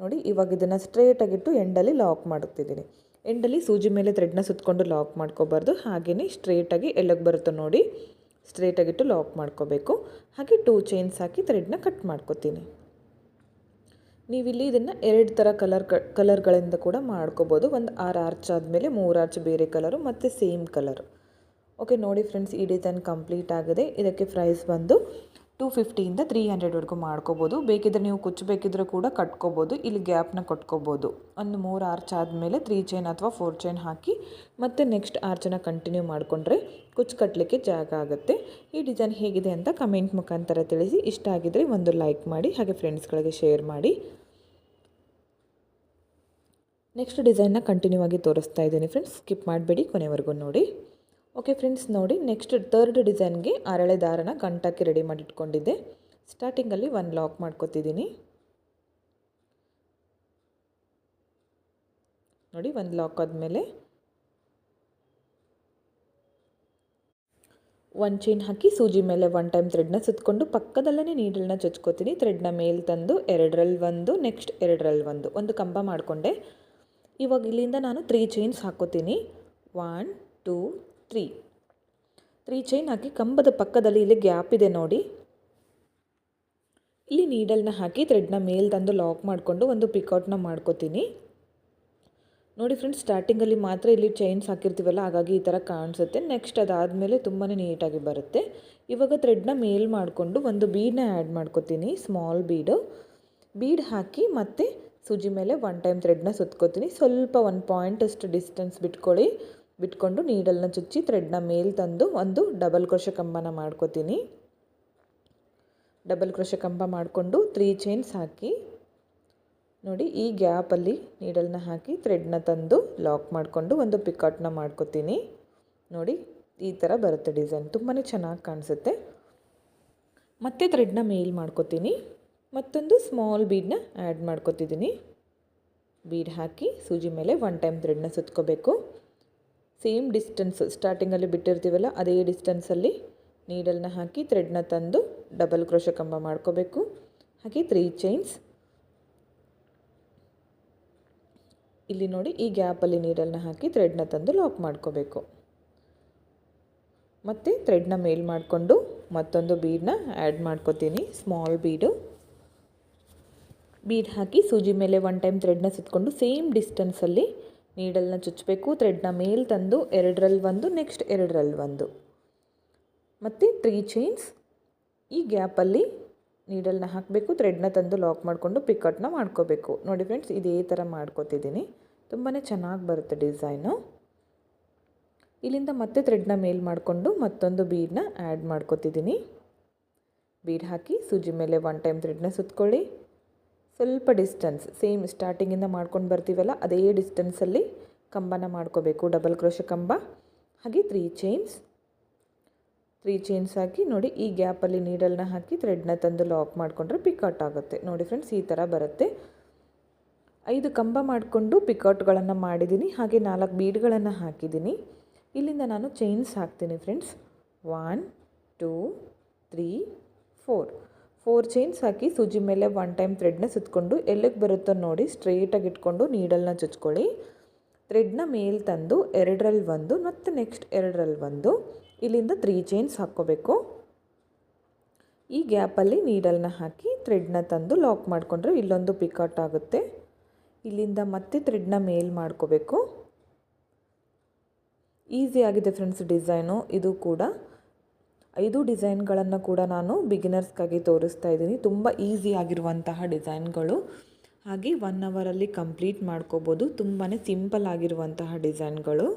ನೋಡಿ. ಇವಾಗ ಇದನ್ನು ಸ್ಟ್ರೇಟಾಗಿಟ್ಟು ಎಂಡಲ್ಲಿ ಲಾಕ್ ಮಾಡುತ್ತಿದ್ದೀನಿ ಎಂಡಲ್ಲಿ ಸೂಜಿ ಮೇಲೆ ಥ್ರೆಡ್ನ ಸುತ್ತಕೊಂಡು ಲಾಕ್ ಮಾಡ್ಕೋಬಾರ್ದು. ಹಾಗೆಯೇ ಸ್ಟ್ರೇಟಾಗಿ ಎಲ್ಲಕ್ಕೆ ಬರುತ್ತೋ ನೋಡಿ ಸ್ಟ್ರೇಟಾಗಿಟ್ಟು ಲಾಕ್ ಮಾಡ್ಕೋಬೇಕು. ಹಾಗೆ ಟೂ ಚೈನ್ಸ್ ಹಾಕಿ ಥ್ರೆಡ್ನ ಕಟ್ ಮಾಡ್ಕೋತೀನಿ. ನೀವಿಲ್ಲಿ ಇದನ್ನು ಎರಡು ಥರ ಕಲರ್ ಕ ಕಲರ್ಗಳಿಂದ ಕೂಡ ಮಾಡ್ಕೋಬೋದು. ಒಂದು ಆರು ಆರ್ಚ್ ಆದಮೇಲೆ ಮೂರು ಆರ್ಚ್ ಬೇರೆ ಕಲರು ಮತ್ತು ಸೇಮ್ ಕಲರು ಓಕೆ ನೋಡಿ ಫ್ರೆಂಡ್ಸ್ ಈ ಡಿಸೈನ್ ಕಂಪ್ಲೀಟ್ ಆಗಿದೆ. ಇದಕ್ಕೆ ಪ್ರೈಸ್ ಬಂದು ಟೂ ಫಿಫ್ಟಿಯಿಂದ ತ್ರೀ ಹಂಡ್ರೆಡ್ವರೆಗೂ ಮಾಡ್ಕೋಬೋದು. ಬೇಕಿದ್ರೆ ನೀವು ಕುಚ್ಚು ಬೇಕಿದ್ರೆ ಕೂಡ ಕಟ್ಕೋಬೋದು. ಇಲ್ಲಿ ಗ್ಯಾಪ್ನ ಕಟ್ಕೋಬೋದು. ಒಂದು ಮೂರು ಆರ್ಚ್ ಆದಮೇಲೆ ತ್ರೀ ಚೈನ್ ಅಥವಾ ಫೋರ್ ಚೈನ್ ಹಾಕಿ ಮತ್ತೆ ನೆಕ್ಸ್ಟ್ ಆರ್ಚನ್ನ ಕಂಟಿನ್ಯೂ ಮಾಡಿಕೊಂಡ್ರೆ ಕುಚ್ಚು ಕಟ್ಟಲಿಕ್ಕೆ ಜಾಗ ಆಗುತ್ತೆ. ಈ ಡಿಸೈನ್ ಹೇಗಿದೆ ಅಂತ ಕಮೆಂಟ್ ಮುಖಾಂತರ ತಿಳಿಸಿ. ಇಷ್ಟ ಆಗಿದರೆ ಒಂದು ಲೈಕ್ ಮಾಡಿ, ಹಾಗೆ ಫ್ರೆಂಡ್ಸ್ಗಳಿಗೆ ಶೇರ್ ಮಾಡಿ. ನೆಕ್ಸ್ಟ್ ಡಿಸೈನ್ನ ಕಂಟಿನ್ಯೂ ಆಗಿ ತೋರಿಸ್ತಾ ಇದ್ದೀನಿ ಫ್ರೆಂಡ್ಸ್. ಸ್ಕಿಪ್ ಮಾಡಬೇಡಿ, ಕೊನೆವರೆಗೂ ನೋಡಿ. ಓಕೆ ಫ್ರೆಂಡ್ಸ್ ನೋಡಿ ನೆಕ್ಸ್ಟ್ ಥರ್ಡ್ ಡಿಸೈನ್ಗೆ ಅರಳೆ ದಾರನ ಗಂಟಕ್ಕೆ ರೆಡಿ ಮಾಡಿ ಇಟ್ಕೊಂಡಿದ್ದೆ ಸ್ಟಾರ್ಟಿಂಗಲ್ಲಿ ಒನ್ ಲಾಕ್ ಮಾಡ್ಕೊತಿದ್ದೀನಿ. ನೋಡಿ ಒಂದು ಲಾಕ್ ಆದಮೇಲೆ ಒಂದು ಚೈನ್ ಹಾಕಿ ಸೂಜಿ ಮೇಲೆ ಒನ್ ಟೈಮ್ ಥ್ರೆಡ್ನ ಸುತ್ತಕೊಂಡು ಪಕ್ಕದಲ್ಲೇ ನೀಡಲ್ನ ಚುಚ್ಕೋತೀನಿ. ಥ್ರೆಡ್ನ ಮೇಲೆ ತಂದು ಎರಡರಲ್ಲಿ ಒಂದು ನೆಕ್ಸ್ಟ್ ಎರಡರಲ್ಲಿ ಒಂದು. ಒಂದು ಕಂಬ ಮಾಡಿಕೊಂಡೆ. ಇವಾಗ ಇಲ್ಲಿಂದ ನಾನು ತ್ರೀ ಚೈನ್ಸ್ ಹಾಕೋತೀನಿ. One two three. Three chain ಹಾಕಿ ಕಂಬದ ಪಕ್ಕದಲ್ಲಿ ಇಲ್ಲಿ ಗ್ಯಾಪ್ ಇದೆ ನೋಡಿ. ಇಲ್ಲಿ ನೀಡಲ್ನ ಹಾಕಿ ಥ್ರೆಡ್ನ ಮೇಲೆ ತಂದು ಲಾಕ್ ಮಾಡಿಕೊಂಡು ಒಂದು ಪಿಕೌಟ್ನ ಮಾಡ್ಕೋತೀನಿ. ನೋಡಿ ಫ್ರೆಂಡ್ಸ್ ಸ್ಟಾರ್ಟಿಂಗಲ್ಲಿ ಮಾತ್ರ ಇಲ್ಲಿ ಚೈನ್ಸ್ ಹಾಕಿರ್ತೀವಲ್ಲ, ಹಾಗಾಗಿ ಈ ಥರ ಕಾಣಿಸುತ್ತೆ. ನೆಕ್ಸ್ಟ್ ಅದಾದಮೇಲೆ ತುಂಬಾ ನೀಟಾಗಿ ಬರುತ್ತೆ. ಇವಾಗ ಥ್ರೆಡ್ನ ಮೇಲ್ ಮಾಡಿಕೊಂಡು ಒಂದು ಬೀಡನ್ನ ಆ್ಯಡ್ ಮಾಡ್ಕೋತೀನಿ ಸ್ಮಾಲ್ ಬೀಡು ಬೀಡ್ ಹಾಕಿ ಮತ್ತು ಸೂಜಿ ಮೇಲೆ ಒನ್ ಟೈಮ್ ಥ್ರೆಡ್ನ ಸುತ್ಕೋತೀನಿ. ಸ್ವಲ್ಪ ಒನ್ ಪಾಯಿಂಟ್ ಅಷ್ಟು ಡಿಸ್ಟೆನ್ಸ್ ಬಿಟ್ಕೊಳ್ಳಿ. ಬಿಟ್ಕೊಂಡು ನೀಡಲ್ನ ಚುಚ್ಚಿ ಥ್ರೆಡ್ನ ಮೇಲೆ ತಂದು ಒಂದು ಡಬಲ್ ಕ್ರೋಶ ಕಂಬನ ಮಾಡ್ಕೋತೀನಿ. ಡಬಲ್ ಕ್ರೋಶ ಕಂಬ ಮಾಡಿಕೊಂಡು ತ್ರೀ ಚೈನ್ಸ್ ಹಾಕಿ, ನೋಡಿ ಈ ಗ್ಯಾಪಲ್ಲಿ ನೀಡಲ್ನ ಹಾಕಿ ಥ್ರೆಡ್ನ ತಂದು ಲಾಕ್ ಮಾಡಿಕೊಂಡು ಒಂದು ಪಿಕಾಟ್ನ ಮಾಡ್ಕೋತೀನಿ. ನೋಡಿ ಈ ಥರ ಬರುತ್ತೆ ಡಿಸೈನ್ ತುಂಬಾ ಚೆನ್ನಾಗಿ ಕಾಣಿಸುತ್ತೆ. ಮತ್ತೆ ಥ್ರೆಡ್ನ ಮೇಲ್ ಮಾಡ್ಕೋತೀನಿ. ಮತ್ತೊಂದು ಸ್ಮಾಲ್ ಬೀಡನ್ನ ಆ್ಯಡ್ ಮಾಡ್ಕೋತಿದ್ದೀನಿ ಬೀಡ್ ಹಾಕಿ ಸೂಜಿ ಮೇಲೆ ಒನ್ ಟೈಮ್ ಥ್ರೆಡ್ನ ಸುತ್ಕೋಬೇಕು. ಸೇಮ್ ಡಿಸ್ಟೆನ್ಸ್ ಸ್ಟಾರ್ಟಿಂಗಲ್ಲಿ ಬಿಟ್ಟಿರ್ತೀವಲ್ಲ, ಅದೇ ಡಿಸ್ಟೆನ್ಸಲ್ಲಿ ನೀಡಲ್ನ ಹಾಕಿ ಥ್ರೆಡ್ನ ತಂದು ಡಬಲ್ ಕ್ರೋಶ ಕಂಬ ಮಾಡ್ಕೋಬೇಕು. ಹಾಗೆ ತ್ರೀ ಚೈನ್ಸ್ ಇಲ್ಲಿ ನೋಡಿ ಈ ಗ್ಯಾಪಲ್ಲಿ ನೀಡಲ್ನ ಹಾಕಿ ಥ್ರೆಡ್ನ ತಂದು ಲಾಕ್ ಮಾಡ್ಕೋಬೇಕು. ಮತ್ತು ಥ್ರೆಡ್ನ ಮೇಲ್ ಮಾಡಿಕೊಂಡು ಮತ್ತೊಂದು ಬೀಡನ್ನ ಆ್ಯಡ್ ಮಾಡ್ಕೋತೀನಿ ಸ್ಮಾಲ್ ಬೀಡು ಬೀಡ್ ಹಾಕಿ ಸೂಜಿ ಮೇಲೆ ಒನ್ ಟೈಮ್ ಥ್ರೆಡ್ನ ಸುತ್ತಕೊಂಡು ಸೇಮ್ ಡಿಸ್ಟೆನ್ಸಲ್ಲಿ ನೀಡಲ್ನ ಚುಚ್ಚಬೇಕು ಥ್ರೆಡ್ನ ಮೇಲೆ ತಂದು ಎರಡರಲ್ಲಿ ಒಂದು ನೆಕ್ಸ್ಟ್ ಎರಡರಲ್ಲಿ ಒಂದು. ಮತ್ತು ತ್ರೀ ಚೈನ್ಸ್ ಈ ಗ್ಯಾಪಲ್ಲಿ ನೀಡಲ್ನ ಹಾಕಬೇಕು ಥ್ರೆಡ್ನ ತಂದು ಲಾಕ್ ಮಾಡಿಕೊಂಡು ಪಿಕಟ್ನ ಮಾಡ್ಕೋಬೇಕು. ನೋಡಿ ಫ್ರೆಂಡ್ಸ್ ಇದೇ ಥರ ಮಾಡ್ಕೋತಿದ್ದೀನಿ. ತುಂಬಾ ಚೆನ್ನಾಗಿ ಬರುತ್ತೆ ಡಿಸೈನು. ಇಲ್ಲಿಂದ ಮತ್ತೆ ಥ್ರೆಡ್ನ ಮೇಲ್ ಮಾಡಿಕೊಂಡು ಮತ್ತೊಂದು ಬೀಡನ್ನ ಆ್ಯಡ್ ಮಾಡ್ಕೋತಿದ್ದೀನಿ. ಬೀಡ್ ಹಾಕಿ, ಸೂಜಿ ಮೇಲೆ ಒನ್ ಟೈಮ್ ಥ್ರೆಡ್ನ ಸುತ್ಕೊಳ್ಳಿ. ಸ್ವಲ್ಪ ಡಿಸ್ಟೆನ್ಸ್ ಸೇಮ್ ಸ್ಟಾರ್ಟಿಂಗಿಂದ ಮಾಡ್ಕೊಂಡು ಬರ್ತೀವಲ್ಲ, ಅದೇ ಡಿಸ್ಟೆನ್ಸಲ್ಲಿ ಕಂಬನ ಮಾಡ್ಕೋಬೇಕು. ಡಬಲ್ ಕ್ರೋಶ ಕಂಬ, ಹಾಗೆ ತ್ರೀ ಚೈನ್ಸ್ ತ್ರೀ ಚೈನ್ಸ್ ಹಾಕಿ ನೋಡಿ, ಈ ಗ್ಯಾಪಲ್ಲಿ ನೀಡಲ್ನ ಹಾಕಿ ಥ್ರೆಡ್ನ ತಂದು ಲಾಕ್ ಮಾಡಿಕೊಂಡ್ರೆ ಪಿಕೌಟ್ ಆಗುತ್ತೆ. ನೋಡಿ ಫ್ರೆಂಡ್ಸ್ ಈ ಥರ ಬರುತ್ತೆ. ಐದು ಕಂಬ ಮಾಡಿಕೊಂಡು ಪಿಕೌಟ್ಗಳನ್ನು ಮಾಡಿದ್ದೀನಿ ಹಾಗೆ ನಾಲ್ಕು ಬೀಡ್ಗಳನ್ನು ಹಾಕಿದ್ದೀನಿ ಇಲ್ಲಿಂದ ನಾನು ಚೈನ್ಸ್ ಹಾಕ್ತೀನಿ friends one two three four four chains ಹಾಕಿ ಸೂಜಿ ಮೇಲೆ ಒನ್ ಟೈಮ್ ಥ್ರೆಡ್ನ ಸುತ್ತಕೊಂಡು ಎಲ್ಲಿಗೆ ಬರುತ್ತೋ ನೋಡಿ ಸ್ಟ್ರೇಟಾಗಿ ಇಟ್ಕೊಂಡು ನೀಡಲ್ನ ಚುಚ್ಕೊಳ್ಳಿ. ಥ್ರೆಡ್ನ ಮೇಲೆ ತಂದು ಎರಡರಲ್ಲಿ ಒಂದು ಮತ್ತು ನೆಕ್ಸ್ಟ್ ಎರಡರಲ್ಲಿ ಒಂದು. ಇಲ್ಲಿಂದ ತ್ರೀ ಚೈನ್ಸ್ ಹಾಕ್ಕೋಬೇಕು. ಈ ಗ್ಯಾಪಲ್ಲಿ ನೀಡಲ್ನ ಹಾಕಿ ಥ್ರೆಡ್ನ ತಂದು ಲಾಕ್ ಮಾಡಿಕೊಂಡ್ರೆ ಇಲ್ಲೊಂದು ಪಿಕೌಟ್ ಆಗುತ್ತೆ. ಇಲ್ಲಿಂದ ಮತ್ತೆ ಥ್ರೆಡ್ನ ಮೇಲ್ ಮಾಡ್ಕೋಬೇಕು. ಈಸಿ ಆಗಿದೆ ಫ್ರೆಂಡ್ಸ್ ಡಿಸೈನು. ಇದು ಕೂಡ ಐದು ಡಿಸೈನ್ಗಳನ್ನು ಕೂಡ ನಾನು ಬಿಗಿನರ್ಸ್ಗಾಗಿ ತೋರಿಸ್ತಾ ಇದ್ದೀನಿ. ತುಂಬ ಈಸಿ ಆಗಿರುವಂತಹ ಡಿಸೈನ್ಗಳು. ಹಾಗೆ ಒನ್ ಅವರಲ್ಲಿ ಕಂಪ್ಲೀಟ್ ಮಾಡ್ಕೋಬೋದು. ತುಂಬಾ ಸಿಂಪಲ್ ಆಗಿರುವಂತಹ ಡಿಸೈನ್ಗಳು.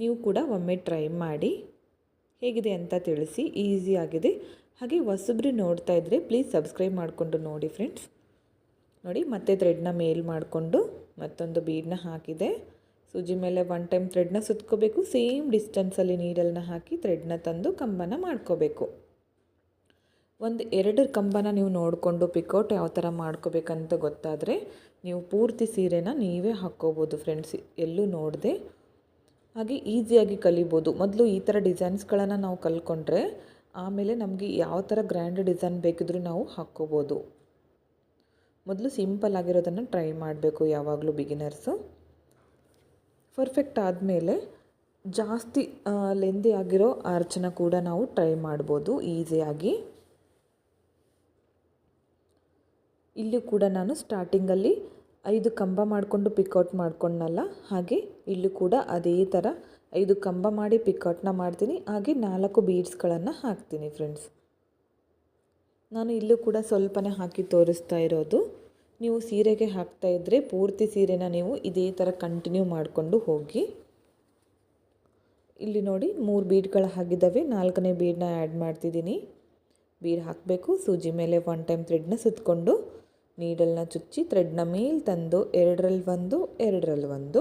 ನೀವು ಕೂಡ ಒಮ್ಮೆ ಟ್ರೈ ಮಾಡಿ. ಹೇಗಿದೆ ಅಂತ ತಿಳಿಸಿ. ಈಸಿ ಆಗಿದೆ. ಹಾಗೆ ಹೊಸಬ್ರು ನೋಡ್ತಾ ಇದ್ದರೆ ಪ್ಲೀಸ್ ಸಬ್ಸ್ಕ್ರೈಬ್ ಮಾಡಿಕೊಂಡು ನೋಡಿ ಫ್ರೆಂಡ್ಸ್ ನೋಡಿ, ಮತ್ತೆ ಥ್ರೆಡ್ನ ಮೇಲ್ ಮಾಡಿಕೊಂಡು ಮತ್ತೊಂದು ಬೀಡನ್ನ ಹಾಕಿದೆ. ಸೂಜಿ ಮೇಲೆ ಒನ್ ಟೈಮ್ ಥ್ರೆಡ್ನ ಸುತ್ಕೋಬೇಕು. ಸೇಮ್ ಡಿಸ್ಟೆನ್ಸಲ್ಲಿ ನೀಡಲ್ನ ಹಾಕಿ ಥ್ರೆಡ್ನ ತಂದು ಕಂಬನ ಮಾಡ್ಕೋಬೇಕು. ಒಂದು ಎರಡು ಕಂಬನ ನೀವು ನೋಡಿಕೊಂಡು ಪಿಕೌಟ್ ಯಾವ ಥರ ಮಾಡ್ಕೋಬೇಕಂತ ಗೊತ್ತಾದರೆ ನೀವು ಪೂರ್ತಿ ಸೀರೆನ ನೀವೇ ಹಾಕ್ಕೋಬೋದು ಫ್ರೆಂಡ್ಸ್ ಎಲ್ಲೂ ನೋಡದೆ ಹಾಗೆ ಈಸಿಯಾಗಿ ಕಲಿಬೋದು. ಮೊದಲು ಈ ಥರ ಡಿಸೈನ್ಸ್ಗಳನ್ನು ನಾವು ಕಲ್ತ್ಕೊಂಡ್ರೆ ಆಮೇಲೆ ನಮಗೆ ಯಾವ ಥರ ಗ್ರ್ಯಾಂಡ್ ಡಿಸೈನ್ ಬೇಕಿದ್ರೂ ನಾವು ಹಾಕ್ಕೋಬೋದು. ಮೊದಲು ಸಿಂಪಲ್ ಆಗಿರೋದನ್ನು ಟ್ರೈ ಮಾಡಬೇಕು ಯಾವಾಗಲೂ ಬಿಗಿನರ್ಸು ಪರ್ಫೆಕ್ಟ್ ಆದಮೇಲೆ ಜಾಸ್ತಿ ಲೆಂದಿ ಆಗಿರೋ ಅರ್ಚನ ಕೂಡ ನಾವು ಟ್ರೈ ಮಾಡ್ಬೋದು ಈಸಿಯಾಗಿ ಇಲ್ಲೂ ಕೂಡ ನಾನು ಸ್ಟಾರ್ಟಿಂಗಲ್ಲಿ ಐದು ಕಂಬ ಮಾಡಿಕೊಂಡು ಪಿಕೌಟ್ ಮಾಡ್ಕೊಂಡಲ್ಲ ಹಾಗೆ ಇಲ್ಲೂ ಕೂಡ ಅದೇ ಥರ ಐದು ಕಂಬ ಮಾಡಿ ಪಿಕೌಟ್ನ ಮಾಡ್ತೀನಿ, ಹಾಗೆ ನಾಲ್ಕು ಬೀಡ್ಸ್ಗಳನ್ನು ಹಾಕ್ತೀನಿ ಫ್ರೆಂಡ್ಸ್ ನಾನು ಇಲ್ಲೂ ಕೂಡ ಸ್ವಲ್ಪನೇ ಹಾಕಿ ತೋರಿಸ್ತಾ ಇರೋದು. ನೀವು ಸೀರೆಗೆ ಹಾಕ್ತಾ ಇದ್ದರೆ ಪೂರ್ತಿ ಸೀರೆನ ನೀವು ಇದೇ ಥರ ಕಂಟಿನ್ಯೂ ಮಾಡಿಕೊಂಡು ಹೋಗಿ. ಇಲ್ಲಿ ನೋಡಿ ಮೂರು ಬೀಡ್ಗಳು ಹಾಗಿದ್ದಾವೆ. ನಾಲ್ಕನೇ ಬೀಡನ್ನ ಆ್ಯಡ್ ಮಾಡ್ತಿದ್ದೀನಿ. ಬೀಡ್ ಹಾಕಬೇಕು. ಸೂಜಿ ಮೇಲೆ ಒನ್ ಟೈಮ್ ಥ್ರೆಡ್ನ ಸುತ್ತಕೊಂಡು ನೀಡಲ್ನ ಚುಚ್ಚಿ ಥ್ರೆಡ್ನ ಮೇಲೆ ತಂದು ಎರಡರಲ್ಲಿ ಒಂದು ಎರಡರಲ್ಲಿ ಒಂದು.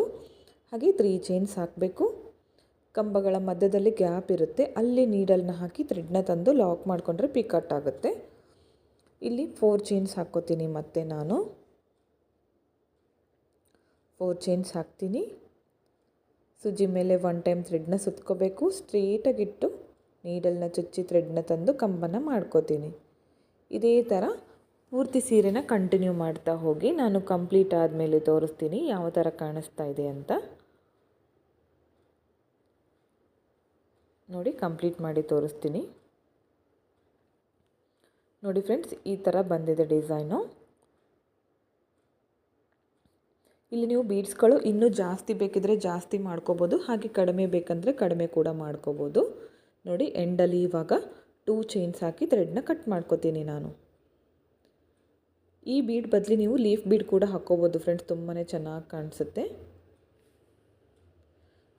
ಹಾಗೆ ತ್ರೀ ಚೈನ್ಸ್ ಹಾಕಬೇಕು. ಕಂಬಗಳ ಮಧ್ಯದಲ್ಲಿ ಗ್ಯಾಪ್ ಇರುತ್ತೆ. ಅಲ್ಲಿ ನೀಡಲ್ನ ಹಾಕಿ ಥ್ರೆಡ್ನ ತಂದು ಲಾಕ್ ಮಾಡಿಕೊಂಡ್ರೆ ಪಿಕಟ್ ಆಗುತ್ತೆ. ಇಲ್ಲಿ ಫೋರ್ ಚೈನ್ಸ್ ಹಾಕ್ಕೋತೀನಿ ಮತ್ತೆ ನಾನು. ಫೋರ್ ಚೈನ್ಸ್ ಹಾಕ್ತೀನಿ. ಸುಜಿ ಮೇಲೆ ಒನ್ ಟೈಮ್ ಥ್ರೆಡ್ನ ಸುತ್ಕೋಬೇಕು. ಸ್ಟ್ರೇಟಾಗಿಟ್ಟು ನೀಡಲ್ನ ಚುಚ್ಚಿ ಥ್ರೆಡ್ನ ತಂದು ಕಂಬನ ಮಾಡ್ಕೋತೀನಿ. ಇದೇ ಥರ ಪೂರ್ತಿ ಸೀರೆನ ಕಂಟಿನ್ಯೂ ಮಾಡ್ತಾ ಹೋಗಿ ನಾನು ಕಂಪ್ಲೀಟ್ ಆದಮೇಲೆ ತೋರಿಸ್ತೀನಿ ಯಾವ ಥರ ಕಾಣಿಸ್ತಾ ಇದೆ ಅಂತ. ನೋಡಿ ಕಂಪ್ಲೀಟ್ ಮಾಡಿ ತೋರಿಸ್ತೀನಿ. ನೋಡಿ ಫ್ರೆಂಡ್ಸ್, ಈ ಥರ ಬಂದಿದೆ ಡಿಸೈನು. ಇಲ್ಲಿ ನೀವು ಬೀಡ್ಸ್ಗಳು ಇನ್ನೂ ಜಾಸ್ತಿ ಬೇಕಿದ್ರೆ ಜಾಸ್ತಿ ಮಾಡ್ಕೋಬೋದು, ಹಾಗೆ ಕಡಿಮೆ ಬೇಕಂದರೆ ಕಡಿಮೆ ಕೂಡ ಮಾಡ್ಕೋಬೋದು. ನೋಡಿ, ಎಂಡಲ್ಲಿ ಇವಾಗ ಟೂ ಚೈನ್ಸ್ ಹಾಕಿ ಥ್ರೆಡ್ನ ಕಟ್ ಮಾಡ್ಕೋತೀನಿ ನಾನು. ಈ ಬೀಡ್ ಬದಲಿ ನೀವು ಲೀಫ್ ಬೀಡ್ ಕೂಡ ಹಾಕ್ಕೋಬೋದು ಫ್ರೆಂಡ್ಸ್ ತುಂಬಾ ಚೆನ್ನಾಗಿ ಕಾಣಿಸುತ್ತೆ.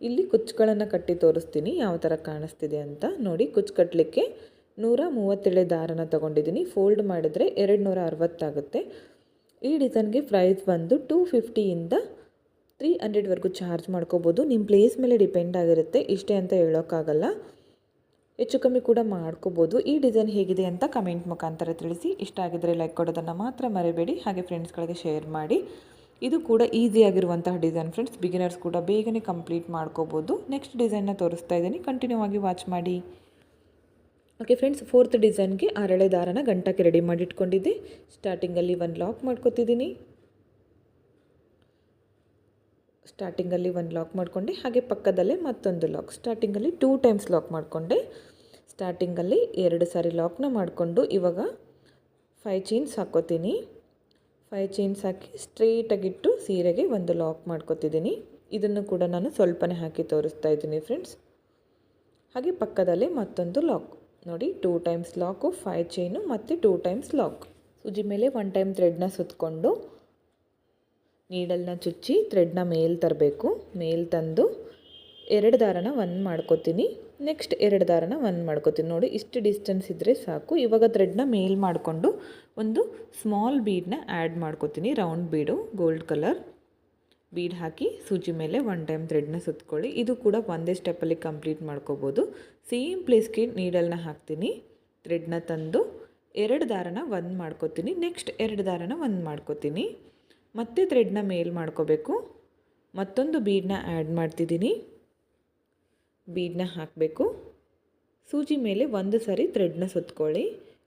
ಇಲ್ಲಿ ಕುಚ್ಚುಗಳನ್ನು ಕಟ್ಟಿ ತೋರಿಸ್ತೀನಿ, ಯಾವ ಥರ ಕಾಣಿಸ್ತಿದೆ ಅಂತ. ನೋಡಿ ಕುಚ್ಚು ಕಟ್ಟಲಿಕ್ಕೆ ನೂರ ಮೂವತ್ತೇಳೆ ದಾರನ ತೊಗೊಂಡಿದ್ದೀನಿ. ಫೋಲ್ಡ್ ಮಾಡಿದರೆ ಎರಡು ನೂರ ಅರವತ್ತಾಗುತ್ತೆ ಈ ಡಿಸೈನ್ಗೆ ಪ್ರೈಸ್ ಬಂದು ಟೂ ಫಿಫ್ಟಿಯಿಂದ ತ್ರೀ ಹಂಡ್ರೆಡ್ವರೆಗೂ ಚಾರ್ಜ್ ಮಾಡ್ಕೋಬೋದು. ನಿಮ್ಮ ಪ್ಲೇಸ್ ಮೇಲೆ ಡಿಪೆಂಡ್ ಆಗಿರುತ್ತೆ. ಇಷ್ಟೇ ಅಂತ ಹೇಳೋಕ್ಕಾಗಲ್ಲ. ಹೆಚ್ಚು ಕಮ್ಮಿ ಕೂಡ ಮಾಡ್ಕೋಬೋದು. ಈ ಡಿಸೈನ್ ಹೇಗಿದೆ ಅಂತ ಕಮೆಂಟ್ ಮುಖಾಂತರ ತಿಳಿಸಿ. ಇಷ್ಟ ಆಗಿದರೆ ಲೈಕ್ ಕೊಡೋದನ್ನು ಮಾತ್ರ ಮರಿಬೇಡಿ. ಹಾಗೆ ಫ್ರೆಂಡ್ಸ್ಗಳಿಗೆ ಶೇರ್ ಮಾಡಿ. ಇದು ಕೂಡ ಈಸಿಯಾಗಿರುವಂತಹ ಡಿಸೈನ್ ಫ್ರೆಂಡ್ಸ್ ಬಿಗಿನರ್ಸ್ ಕೂಡ ಬೇಗನೆ ಕಂಪ್ಲೀಟ್ ಮಾಡ್ಕೋಬೋದು. ನೆಕ್ಸ್ಟ್ ಡಿಸೈನ್ನ ತೋರಿಸ್ತಾ ಇದ್ದೀನಿ. ಕಂಟಿನ್ಯೂ ಆಗಿ ವಾಚ್ ಮಾಡಿ. ಓಕೆ ಫ್ರೆಂಡ್ಸ್ ಫೋರ್ತ್ ಡಿಸೈನ್ಗೆ ಅರಳೆ ದಾರನ ಗಂಟಕ್ಕೆ ರೆಡಿ ಮಾಡಿಟ್ಕೊಂಡಿದ್ದೆ. ಸ್ಟಾರ್ಟಿಂಗಲ್ಲಿ ಒನ್ ಲಾಕ್ ಮಾಡ್ಕೋತಿದ್ದೀನಿ. ಸ್ಟಾರ್ಟಿಂಗಲ್ಲಿ ಒಂದು ಲಾಕ್ ಮಾಡಿಕೊಂಡೆ. ಹಾಗೆ ಪಕ್ಕದಲ್ಲೇ ಮತ್ತೊಂದು ಲಾಕ್ ಸ್ಟಾರ್ಟಿಂಗಲ್ಲಿ ಟೂ ಟೈಮ್ಸ್ ಲಾಕ್ ಮಾಡಿಕೊಂಡೆ. ಸ್ಟಾರ್ಟಿಂಗಲ್ಲಿ ಎರಡು ಸಾರಿ ಲಾಕ್ನ ಮಾಡಿಕೊಂಡು ಇವಾಗ ಫೈ ಚೈನ್ಸ್ ಹಾಕ್ಕೋತೀನಿ. ಫೈ ಚೈನ್ಸ್ ಹಾಕಿ ಸ್ಟ್ರೇಟಾಗಿಟ್ಟು ಸೀರೆಗೆ ಒಂದು ಲಾಕ್ ಮಾಡ್ಕೋತಿದ್ದೀನಿ. ಇದನ್ನು ಕೂಡ ನಾನು ಸ್ವಲ್ಪನೇ ಹಾಕಿ ತೋರಿಸ್ತಾ ಇದ್ದೀನಿ ಫ್ರೆಂಡ್ಸ್ ಹಾಗೆ ಪಕ್ಕದಲ್ಲೇ ಮತ್ತೊಂದು ಲಾಕ್ ನೋಡಿ two times lock five chain ಮತ್ತು ಟೂ ಟೈಮ್ಸ್ ಲಾಕ್ ಸೂಜಿ ಮೇಲೆ ಒನ್ ಟೈಮ್ ಥ್ರೆಡ್ನ ಸುತ್ತಕೊಂಡು ನೀಡಲ್ನ ಚುಚ್ಚಿ ಥ್ರೆಡ್ನ ಮೇಲ್ ತರಬೇಕು. ಮೇಲ್ ತಂದು, ಎರಡು ದಾರನ ಒನ್ ಮಾಡ್ಕೋತೀನಿ. ನೆಕ್ಸ್ಟ್ ಎರಡು ದಾರನ ಒನ್ ಮಾಡ್ಕೋತೀನಿ. ನೋಡಿ, ಇಷ್ಟು ಡಿಸ್ಟೆನ್ಸ್ ಇದ್ದರೆ ಸಾಕು. ಇವಾಗ ಥ್ರೆಡ್ನ ಮೇಲ್ ಮಾಡಿಕೊಂಡು, ಒಂದು ಸ್ಮಾಲ್ ಬೀಡನ್ನ ಆ್ಯಡ್ ಮಾಡ್ಕೋತೀನಿ. Round bead gold colour bead ಹಾಕಿ ಸೂಜಿ ಮೇಲೆ ಒನ್ ಟೈಮ್ ಥ್ರೆಡ್ನ ಸುತ್ಕೊಳ್ಳಿ. ಇದು ಕೂಡ ಒಂದೇ ಸ್ಟೆಪ್ಪಲ್ಲಿ ಕಂಪ್ಲೀಟ್ ಮಾಡ್ಕೋಬೋದು. ಸೇಮ್ ಪ್ಲೇಸ್ಗೆ ನೀಡಲ್ನ ಹಾಕ್ತೀನಿ. ಥ್ರೆಡ್ನ ತಂದು ಎರಡು ದಾರನ ಒಂದು ಮಾಡ್ಕೋತೀನಿ. ನೆಕ್ಸ್ಟ್ ಎರಡು ದಾರನ ಒಂದು ಮಾಡ್ಕೋತೀನಿ. ಮತ್ತೆ ಥ್ರೆಡ್ನ ಮೇಲ್ ಮಾಡ್ಕೋಬೇಕು. ಮತ್ತೊಂದು ಬೀಡನ್ನ ಆ್ಯಡ್ ಮಾಡ್ತಿದ್ದೀನಿ. ಬೀಡನ್ನ ಹಾಕಬೇಕು. ಸೂಜಿ ಮೇಲೆ ಒಂದು ಸಾರಿ ಥ್ರೆಡ್ನ ಸುತ್ಕೊಳ್ಳಿ.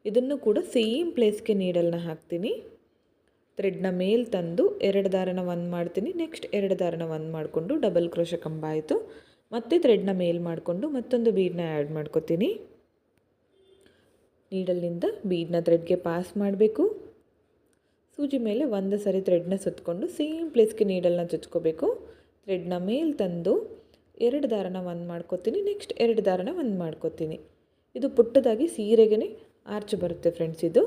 ಇದನ್ನು ಕೂಡ ಸೇಮ್ ಪ್ಲೇಸ್ಗೆ ನೀಡಲ್ನ ಹಾಕ್ತೀನಿ. ಥ್ರೆಡ್ನ ಮೇಲೆ ತಂದು ಎರಡು ದಾರನ ಒಂದು ಮಾಡ್ತೀನಿ. ನೆಕ್ಸ್ಟ್ ಎರಡು ದಾರನ ಒಂದು ಮಾಡಿಕೊಂಡು ಡಬಲ್ ಕ್ರೋಶ ಕಂಬ ಆಯಿತು. ಮತ್ತೆ ಥ್ರೆಡ್ನ ಮೇಲ್ ಮಾಡಿಕೊಂಡು ಮತ್ತೊಂದು ಬೀಡನ್ನ ಆ್ಯಡ್ ಮಾಡ್ಕೋತೀನಿ. ನೀಡಲ್ಲಿಂದ ಬೀಡನ್ನ ಥ್ರೆಡ್ಗೆ ಪಾಸ್ ಮಾಡಬೇಕು. ಸೂಜಿ ಮೇಲೆ ಒಂದು ಸರಿ ಥ್ರೆಡ್ನ ಸುತ್ತಕೊಂಡು ಸೇಮ್ ಪ್ಲೇಸ್ಗೆ ನೀಡಲ್ನ ಚುಚ್ಕೋಬೇಕು. ಥ್ರೆಡ್ನ ಮೇಲೆ ತಂದು ಎರಡು ದಾರನ ಒಂದು ಮಾಡ್ಕೋತೀನಿ. ನೆಕ್ಸ್ಟ್ ಎರಡು ದಾರನ ಒಂದು ಮಾಡ್ಕೋತೀನಿ. ಇದು ಪುಟ್ಟದಾಗಿ ಸೀರೆಗೆ ಆರ್ಚ್ ಬರುತ್ತೆ ಫ್ರೆಂಡ್ಸ್ ಇದು.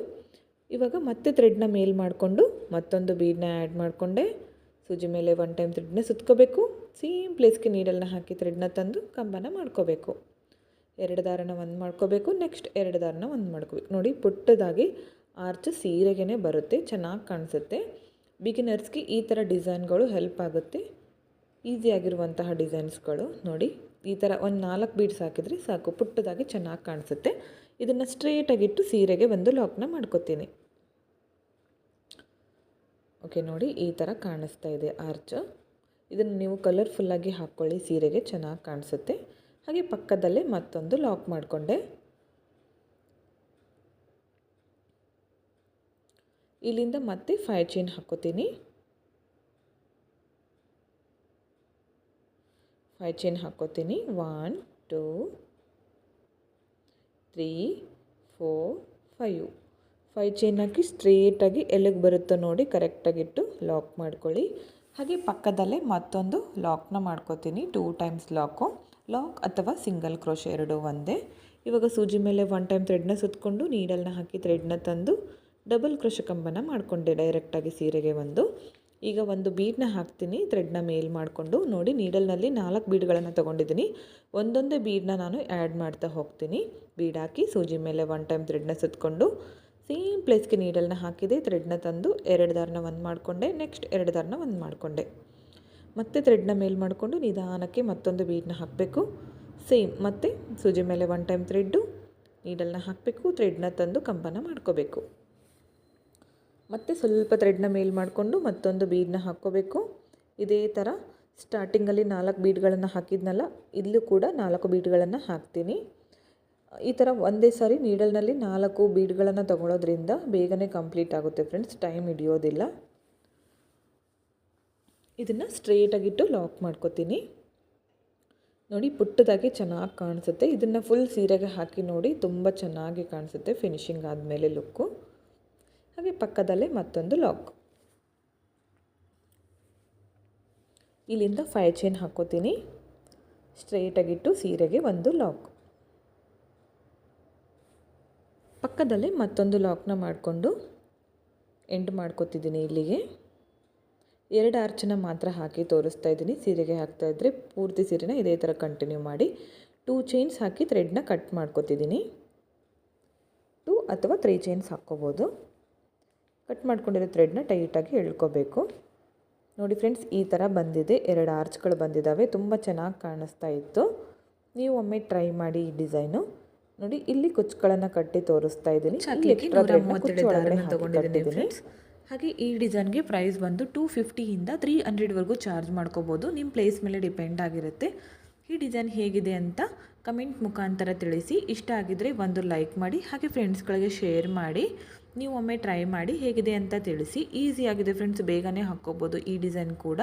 ಇವಾಗ ಮತ್ತೆ ಥ್ರೆಡ್ನ ಮೇಲ್ ಮಾಡಿಕೊಂಡು ಮತ್ತೊಂದು ಬೀಡನ್ನ ಆ್ಯಡ್ ಮಾಡಿಕೊಂಡೆ. ಸೂಜಿ ಮೇಲೆ ಒನ್ ಟೈಮ್ ಥ್ರೆಡ್ನ ಸುತ್ಕೋಬೇಕು. ಸೇಮ್ ಪ್ಲೇಸ್ಗೆ ನೀಡಲ್ನ ಹಾಕಿ ಥ್ರೆಡ್ನ ತಂದು ಕಂಬನ ಮಾಡ್ಕೋಬೇಕು. ಎರಡು ದಾರನ ಒಂದು ಮಾಡ್ಕೋಬೇಕು ನೆಕ್ಸ್ಟ್ ಎರಡು ದಾರನ ಒಂದು ಮಾಡ್ಕೋಬೇಕು. ನೋಡಿ ಪುಟ್ಟದಾಗಿ ಆರ್ಚ್ ಸೀರೆಗೇ ಬರುತ್ತೆ, ಚೆನ್ನಾಗಿ ಕಾಣಿಸುತ್ತೆ. ಬಿಗಿನರ್ಸ್ಗೆ ಈ ಥರ ಡಿಸೈನ್ಗಳು ಹೆಲ್ಪ್ ಆಗುತ್ತೆ. ಈಸಿಯಾಗಿರುವಂತಹ ಡಿಸೈನ್ಸ್ಗಳು ನೋಡಿ. ಈ ಥರ ಒಂದು ನಾಲ್ಕು ಬೀಡ್ಸ್ ಹಾಕಿದರೆ ಸಾಕು, ಪುಟ್ಟದಾಗಿ ಚೆನ್ನಾಗಿ ಕಾಣಿಸುತ್ತೆ. ಇದನ್ನು ಸ್ಟ್ರೇಟಾಗಿಟ್ಟು ಸೀರೆಗೆ ಒಂದು ಲಾಕ್ನ ಮಾಡ್ಕೋತೀನಿ. ಓಕೆ, ನೋಡಿ ಈ ಥರ ಕಾಣಿಸ್ತಾ ಇದೆ ಆರ್ಚ್ ಇದನ್ನು ನೀವು ಕಲರ್ಫುಲ್ಲಾಗಿ ಹಾಕ್ಕೊಳ್ಳಿ ಸೀರೆಗೆ ಚೆನ್ನಾಗಿ ಕಾಣಿಸುತ್ತೆ. ಹಾಗೆ ಪಕ್ಕದಲ್ಲೇ ಮತ್ತೊಂದು ಲಾಕ್ ಮಾಡಿಕೊಂಡೆ. ಇಲ್ಲಿಂದ ಮತ್ತೆ ಫೈವ್ ಚೈನ್ ಹಾಕೋತೀನಿ. ಫೈವ್ ಚೈನ್ ಹಾಕೋತೀನಿ. One two three four five five chain ಹಾಕಿ ಸ್ಟ್ರೇಟಾಗಿ ಎಲ್ಲಿಗೆ ಬರುತ್ತೋ ನೋಡಿ ಕರೆಕ್ಟಾಗಿಟ್ಟು ಲಾಕ್ ಮಾಡ್ಕೊಳ್ಳಿ. ಹಾಗೆ ಪಕ್ಕದಲ್ಲೇ ಮತ್ತೊಂದು ಲಾಕ್ನ ಮಾಡ್ಕೋತೀನಿ, ಟೂ ಟೈಮ್ಸ್ ಲಾಕು. ಲಾಕ್ ಅಥವಾ ಸಿಂಗಲ್ ಕ್ರೋಶ ಎರಡು ಒಂದೇ. ಇವಾಗ ಸೂಜಿ ಮೇಲೆ ಒನ್ ಟೈಮ್ ಥ್ರೆಡ್ನ ಸುತ್ತಕೊಂಡು ನೀಡಲ್ನ ಹಾಕಿ ಥ್ರೆಡ್ನ ತಂದು ಡಬಲ್ ಕ್ರೋಶ ಕಂಬನ ಮಾಡಿಕೊಂಡೆ ಡೈರೆಕ್ಟಾಗಿ ಸೀರೆಗೆ ಒಂದು. ಈಗ ಒಂದು ಬೀಡನ್ನ ಹಾಕ್ತೀನಿ, ಥ್ರೆಡ್ನ ಮೇಲ್ ಮಾಡಿಕೊಂಡು ನೋಡಿ ನೀಡಲ್ನಲ್ಲಿ ನಾಲ್ಕು ಬೀಡ್ಗಳನ್ನು ತೊಗೊಂಡಿದ್ದೀನಿ. ಒಂದೊಂದೇ ಬೀಡನ್ನ ನಾನು ಆ್ಯಡ್ ಮಾಡ್ತಾ ಹೋಗ್ತೀನಿ. ಬೀಡ್ ಹಾಕಿ ಸೂಜಿ ಮೇಲೆ ಒನ್ ಟೈಮ್ ಥ್ರೆಡ್ನ ಸುತ್ತಕೊಂಡು ಸೇಮ್ ಪ್ಲೇಸ್ಗೆ ನೀಡಲ್ನ ಹಾಕಿದೆ ಥ್ರೆಡ್ನ ತಂದು ಎರಡು ದಾರನ ಒಂದು ಮಾಡಿಕೊಂಡೆ ನೆಕ್ಸ್ಟ್ ಎರಡು ದಾರನ ಒಂದು ಮಾಡಿಕೊಂಡೆ. ಮತ್ತೆ ಥ್ರೆಡ್ನ ಮೇಲೆ ಮಾಡಿಕೊಂಡು ನಿಧಾನಕ್ಕೆ ಮತ್ತೊಂದು ಬೀಡನ್ನ ಹಾಕಬೇಕು. ಸೇಮ್ ಮತ್ತು ಸೂಜಿ ಮೇಲೆ ಒನ್ ಟೈಮ್ ಥ್ರೆಡ್ಡು ನೀಡಲ್ನ ಹಾಕಬೇಕು ಥ್ರೆಡ್ನ ತಂದು ಕಂಬನ ಮಾಡ್ಕೋಬೇಕು. ಮತ್ತು ಸ್ವಲ್ಪ ಥ್ರೆಡ್ನ ಮೇಲ್ ಮಾಡಿಕೊಂಡು ಮತ್ತೊಂದು ಬೀಡನ್ನ ಹಾಕ್ಕೋಬೇಕು. ಇದೇ ಥರ ಸ್ಟಾರ್ಟಿಂಗಲ್ಲಿ ನಾಲ್ಕು ಬೀಡ್ಗಳನ್ನು ಹಾಕಿದ್ನಲ್ಲ, ಇಲ್ಲೂ ಕೂಡ ನಾಲ್ಕು ಬೀಡ್ಗಳನ್ನು ಹಾಕ್ತೀನಿ. ಈ ಥರ ಒಂದೇ ಸಾರಿ ನೀಡಲ್ನಲ್ಲಿ ನಾಲ್ಕು ಬೀಡ್ಗಳನ್ನು ತಗೊಳ್ಳೋದ್ರಿಂದ ಬೇಗನೆ ಕಂಪ್ಲೀಟ್ ಆಗುತ್ತೆ ಫ್ರೆಂಡ್ಸ್ ಟೈಮ್ ಹಿಡಿಯೋದಿಲ್ಲ. ಇದನ್ನು ಸ್ಟ್ರೇಟಾಗಿಟ್ಟು ಲಾಕ್ ಮಾಡ್ಕೋತೀನಿ. ನೋಡಿ ಪುಟ್ಟದಾಗಿ ಚೆನ್ನಾಗಿ ಕಾಣಿಸುತ್ತೆ. ಇದನ್ನು ಫುಲ್ ಸೀರೆಗೆ ಹಾಕಿ ನೋಡಿ ತುಂಬ ಚೆನ್ನಾಗಿ ಕಾಣಿಸುತ್ತೆ ಫಿನಿಶಿಂಗ್ ಆದಮೇಲೆ ಲುಕ್ಕು ಹಾಗೆ ಪಕ್ಕದಲ್ಲೇ ಮತ್ತೊಂದು ಲಾಕ್ ಇಲ್ಲಿಂದ ಫೈ ಚೈನ್ ಹಾಕ್ಕೋತೀನಿ ಸ್ಟ್ರೇಟಾಗಿಟ್ಟು ಸೀರೆಗೆ ಒಂದು ಲಾಕ್ ಪಕ್ಕದಲ್ಲೇ ಮತ್ತೊಂದು ಲಾಕ್ನ ಮಾಡಿಕೊಂಡು ಎಂಡ್ ಮಾಡ್ಕೋತಿದ್ದೀನಿ ಇಲ್ಲಿಗೆ. ಎರಡು ಆರ್ಚನ ಮಾತ್ರ ಹಾಕಿ ತೋರಿಸ್ತಾ ಇದ್ದೀನಿ. ಸೀರೆಗೆ ಹಾಕ್ತಾ ಇದ್ದರೆ ಪೂರ್ತಿ ಸೀರೆನ ಇದೇ ಥರ ಕಂಟಿನ್ಯೂ ಮಾಡಿ ಟೂ ಚೈನ್ಸ್ ಹಾಕಿ ಥ್ರೆಡ್ನ ಕಟ್ ಮಾಡ್ಕೋತಿದ್ದೀನಿ. ಟೂ ಅಥವಾ ತ್ರೀ ಚೈನ್ಸ್ ಹಾಕ್ಕೋಬೋದು. ಕಟ್ ಮಾಡ್ಕೊಂಡಿರೋ ಥ್ರೆಡ್ನ ಟೈಟಾಗಿ ಎಳ್ಕೋಬೇಕು. ನೋಡಿ ಫ್ರೆಂಡ್ಸ್ ಈ ಥರ ಬಂದಿದೆ. ಎರಡು ಆರ್ಚ್ಗಳು ಬಂದಿದ್ದಾವೆ. ತುಂಬ ಚೆನ್ನಾಗಿ ಕಾಣಿಸ್ತಾ ಇತ್ತು. ನೀವು ಒಮ್ಮೆ ಟ್ರೈ ಮಾಡಿ ಈ ಡಿಸೈನು ನೋಡಿ ಇಲ್ಲಿ ಕುಚ್ಚುಗಳನ್ನು ಕಟ್ಟಿ ತೋರಿಸ್ತಾ ಇದ್ದೀನಿ. ಹಾಗೆ ಈ ಡಿಸೈನ್ಗೆ ಪ್ರೈಸ್ ಬಂದು ಟೂ ಫಿಫ್ಟಿಯಿಂದ ತ್ರೀ ಹಂಡ್ರೆಡ್ವರೆಗೂ ಚಾರ್ಜ್ ಮಾಡ್ಕೋಬೋದು. ನಿಮ್ಮ ಪ್ಲೇಸ್ ಮೇಲೆ ಡಿಪೆಂಡ್ ಆಗಿರುತ್ತೆ. ಈ ಡಿಸೈನ್ ಹೇಗಿದೆ ಅಂತ ಕಮೆಂಟ್ ಮುಖಾಂತರ ತಿಳಿಸಿ. ಇಷ್ಟ ಆಗಿದರೆ ಒಂದು ಲೈಕ್ ಮಾಡಿ ಹಾಗೆ ಫ್ರೆಂಡ್ಸ್ಗಳಿಗೆ ಶೇರ್ ಮಾಡಿ. ನೀವು ಒಮ್ಮೆ ಟ್ರೈ ಮಾಡಿ ಹೇಗಿದೆ ಅಂತ ತಿಳಿಸಿ. ಈಸಿಯಾಗಿದೆ ಫ್ರೆಂಡ್ಸ್ ಬೇಗನೆ ಹಾಕ್ಕೋಬೋದು ಈ ಡಿಸೈನ್ ಕೂಡ.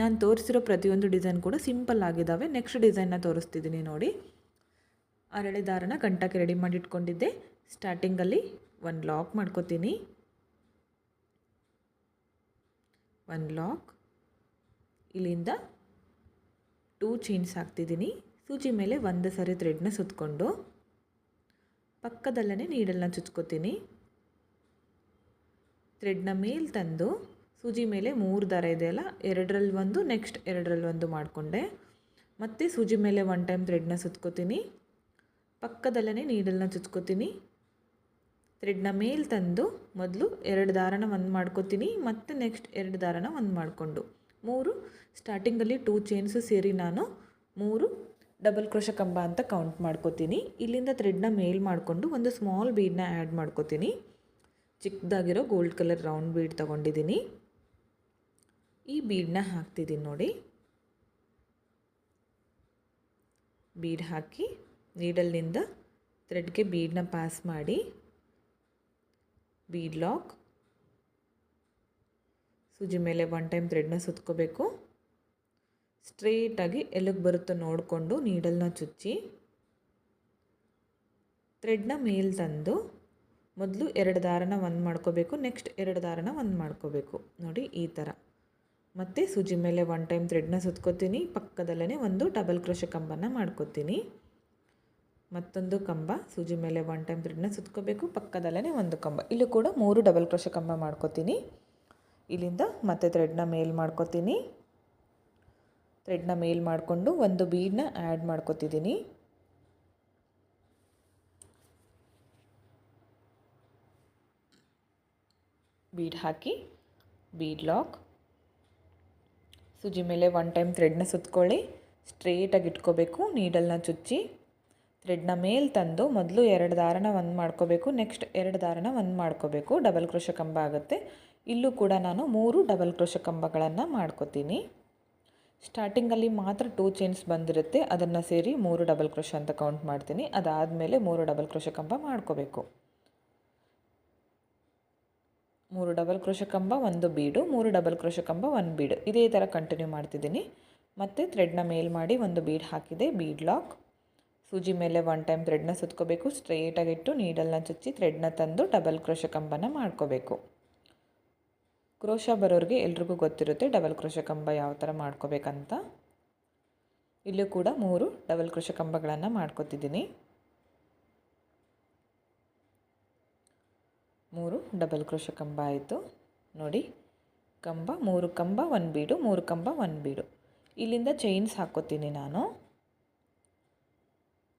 ನಾನು ತೋರಿಸಿರೋ ಪ್ರತಿಯೊಂದು ಡಿಸೈನ್ ಕೂಡ ಸಿಂಪಲ್ ಆಗಿದ್ದಾವೆ ನೆಕ್ಸ್ಟ್ ಡಿಸೈನ್ನ ತೋರಿಸ್ತಿದ್ದೀನಿ ನೋಡಿ. ಅರಳೆ ದಾರನ ಗಂಟಕ್ಕೆ ರೆಡಿ ಮಾಡಿ ಇಟ್ಕೊಂಡಿದ್ದೆ ಸ್ಟಾರ್ಟಿಂಗಲ್ಲಿ ಒಂದು ಲಾಕ್ ಮಾಡ್ಕೋತೀನಿ. ಒನ್ ಲಾಕ್ ಇಲ್ಲಿಂದ ಟೂ ಚೈನ್ಸ್ ಹಾಕ್ತಿದ್ದೀನಿ. ಸೂಜಿ ಮೇಲೆ ಒಂದು ಸರಿ ಥ್ರೆಡ್ನ ಸುತ್ತಕೊಂಡು ಪಕ್ಕದಲ್ಲೇ ನೀಡಲ್ನ ಚುಚ್ಕೋತೀನಿ. ಥ್ರೆಡ್ನ ಮೇಲೆ ತಂದು ಸೂಜಿ ಮೇಲೆ ಮೂರು ದಾರ ಇದೆಯಲ್ಲ ಎರಡರಲ್ಲಿ ಒಂದು ನೆಕ್ಸ್ಟ್ ಎರಡರಲ್ಲಿ ಒಂದು ಮಾಡಿಕೊಂಡೆ. ಮತ್ತು ಸೂಜಿ ಮೇಲೆ ಒನ್ ಟೈಮ್ ಥ್ರೆಡ್ನ ಸುತ್ಕೋತೀನಿ. ಪಕ್ಕದಲ್ಲೇ ನೀಡಲ್ನ ಚುಚ್ಕೋತೀನಿ. ಥ್ರೆಡ್ನ ಮೇಲೆ ತಂದು ಮೊದಲು ಎರಡು ದಾರನ ಒಂದು ಮಾಡ್ಕೋತೀನಿ, ಮತ್ತು ನೆಕ್ಸ್ಟ್ ಎರಡು ದಾರನ ಒಂದು ಮಾಡಿಕೊಂಡು. ಮೂರು, ಸ್ಟಾರ್ಟಿಂಗಲ್ಲಿ ಟೂ ಚೈನ್ಸು ಸೇರಿ ನಾನು ಮೂರು ಡಬಲ್ ಕ್ರೋಶ ಕಂಬ ಅಂತ ಕೌಂಟ್ ಮಾಡ್ಕೋತೀನಿ. ಇಲ್ಲಿಂದ ಥ್ರೆಡ್ನ ಮೇಲ್ ಮಾಡಿಕೊಂಡು ಒಂದು ಸ್ಮಾಲ್ ಬೀಡನ್ನ ಆ್ಯಡ್ ಮಾಡ್ಕೋತೀನಿ. ಚಿಕ್ಕದಾಗಿರೋ ಗೋಲ್ಡ್ ಕಲರ್ ರೌಂಡ್ ಬೀಡ್ ತೊಗೊಂಡಿದ್ದೀನಿ. ಈ ಬೀಡನ್ನ ಹಾಕ್ತಿದ್ದೀನಿ ನೋಡಿ. ಬೀಡ್ ಹಾಕಿ ನೀಡಲ್ನಿಂದ ಥ್ರೆಡ್ಗೆ ಬೀಡನ್ನ ಪಾಸ್ ಮಾಡಿ ಬೀಡ್ ಲಾಕ್ ಸೂಜಿ ಮೇಲೆ ಒನ್ ಟೈಮ್ ಥ್ರೆಡ್ನ ಸುತ್ಕೋಬೇಕು. ಸ್ಟ್ರೇಟಾಗಿ ಎಲ್ಲಿಗೆ ಬರುತ್ತೋ ನೋಡಿಕೊಂಡು ನೀಡಲ್ನ ಚುಚ್ಚಿ ಥ್ರೆಡ್ನ ಮೇಲ್ ತಂದು ಮೊದಲು ಎರಡು ದಾರನ ಒಂದು ಮಾಡ್ಕೋಬೇಕು ನೆಕ್ಸ್ಟ್ ಎರಡು ದಾರನ ಒಂದು ಮಾಡ್ಕೋಬೇಕು. ನೋಡಿ ಈ ಥರ ಮತ್ತು ಸೂಜಿ ಮೇಲೆ ಒನ್ ಟೈಮ್ ಥ್ರೆಡ್ನ ಸುತ್ಕೋತೀನಿ ಪಕ್ಕದಲ್ಲೇ ಒಂದು ಡಬಲ್ ಕ್ರೋಶ ಕಂಬನ ಮಾಡ್ಕೋತೀನಿ. ಮತ್ತೊಂದು ಕಂಬ. ಸೂಜಿ ಮೇಲೆ ಒನ್ ಟೈಮ್ ಥ್ರೆಡ್ನ ಸುತ್ಕೋಬೇಕು. ಪಕ್ಕದಲ್ಲೇ ಒಂದು ಕಂಬ. ಇಲ್ಲೂ ಕೂಡ ಮೂರು ಡಬಲ್ ಕ್ರೋಶ ಕಂಬ ಮಾಡ್ಕೋತೀನಿ. ಇಲ್ಲಿಂದ ಮತ್ತೆ ಥ್ರೆಡ್ನ ಮೇಲ್ ಮಾಡ್ಕೋತೀನಿ. ಥ್ರೆಡ್ನ ಮೇಲ್ ಮಾಡಿಕೊಂಡು ಒಂದು ಬೀಡನ್ನ ಆ್ಯಡ್ ಮಾಡ್ಕೋತಿದ್ದೀನಿ. ಬೀಡ್ ಹಾಕಿ ಬೀಡ್ ಲಾಕ್ ಸೂಜಿ ಮೇಲೆ ಒನ್ ಟೈಮ್ ಥ್ರೆಡ್ನ ಸುತ್ಕೊಳ್ಳಿ. ಸ್ಟ್ರೇಟಾಗಿ ಇಟ್ಕೋಬೇಕು ನೀಡಲ್ನ ಚುಚ್ಚಿ. ಥ್ರೆಡ್ನ ಮೇಲೆ ತಂದು ಮೊದಲು ಎರಡು ದಾರನ ಒಂದು ಮಾಡ್ಕೋಬೇಕು, ನೆಕ್ಸ್ಟ್ ಎರಡು ದಾರನ ಒಂದು ಮಾಡ್ಕೋಬೇಕು. ಡಬಲ್ ಕ್ರೋಶ ಕಂಬ ಆಗುತ್ತೆ. ಇಲ್ಲೂ ಕೂಡ ನಾನು ಮೂರು ಡಬಲ್ ಕ್ರೋಶ ಕಂಬಗಳನ್ನು ಮಾಡ್ಕೋತೀನಿ. ಸ್ಟಾರ್ಟಿಂಗಲ್ಲಿ ಮಾತ್ರ ಟೂ ಚೈನ್ಸ್ ಬಂದಿರುತ್ತೆ. ಅದನ್ನು ಸೇರಿ ಮೂರು ಡಬಲ್ ಕ್ರೋಶ ಅಂತ ಕೌಂಟ್ ಮಾಡ್ತೀನಿ. ಅದಾದಮೇಲೆ ಮೂರು ಡಬಲ್ ಕ್ರೋಶ ಕಂಬ ಮಾಡ್ಕೋಬೇಕು. ಮೂರು ಡಬಲ್ ಕ್ರೋಶ ಕಂಬ ಒಂದು ಬೀಡು. ಮೂರು ಡಬಲ್ ಕ್ರೋಶ ಕಂಬ ಒಂದು ಬೀಡು. ಇದೇ ಥರ ಕಂಟಿನ್ಯೂ ಮಾಡ್ತಿದ್ದೀನಿ. ಮತ್ತು ಥ್ರೆಡ್ನ ಮೇಲ್ ಮಾಡಿ ಒಂದು ಬೀಡ್ ಹಾಕಿದೆ. Bead lock. ಸೂಜಿ ಮೇಲೆ ಒನ್ ಟೈಮ್ ಥ್ರೆಡ್ನ ಸುತ್ಕೋಬೇಕು. ಸ್ಟ್ರೇಟಾಗಿಟ್ಟು ನೀಡಲ್ನ ಚುಚ್ಚಿ ಥ್ರೆಡ್ನ ತಂದು ಡಬಲ್ ಕ್ರೋಶ ಕಂಬನ ಮಾಡ್ಕೋಬೇಕು. ಕ್ರೋಶ ಬರೋರಿಗೆ ಎಲ್ರಿಗೂ ಗೊತ್ತಿರುತ್ತೆ ಡಬಲ್ ಕ್ರೋಶ ಕಂಬ ಯಾವ ಥರ ಮಾಡ್ಕೋಬೇಕಂತ. ಇಲ್ಲೂ ಕೂಡ ಮೂರು ಡಬಲ್ ಕ್ರೋಶ ಕಂಬಗಳನ್ನು ಮಾಡ್ಕೋತಿದ್ದೀನಿ. ಮೂರು ಡಬಲ್ ಕ್ರೋಶ ಕಂಬ ಆಯಿತು. ನೋಡಿ, ಕಂಬ ಮೂರು ಕಂಬ ಒಂದು ಬೀಡು ಮೂರು ಕಂಬ ಒಂದು ಬೀಡು ಇಲ್ಲಿಂದ ಚೈನ್ಸ್ ಹಾಕ್ಕೋತೀನಿ ನಾನು.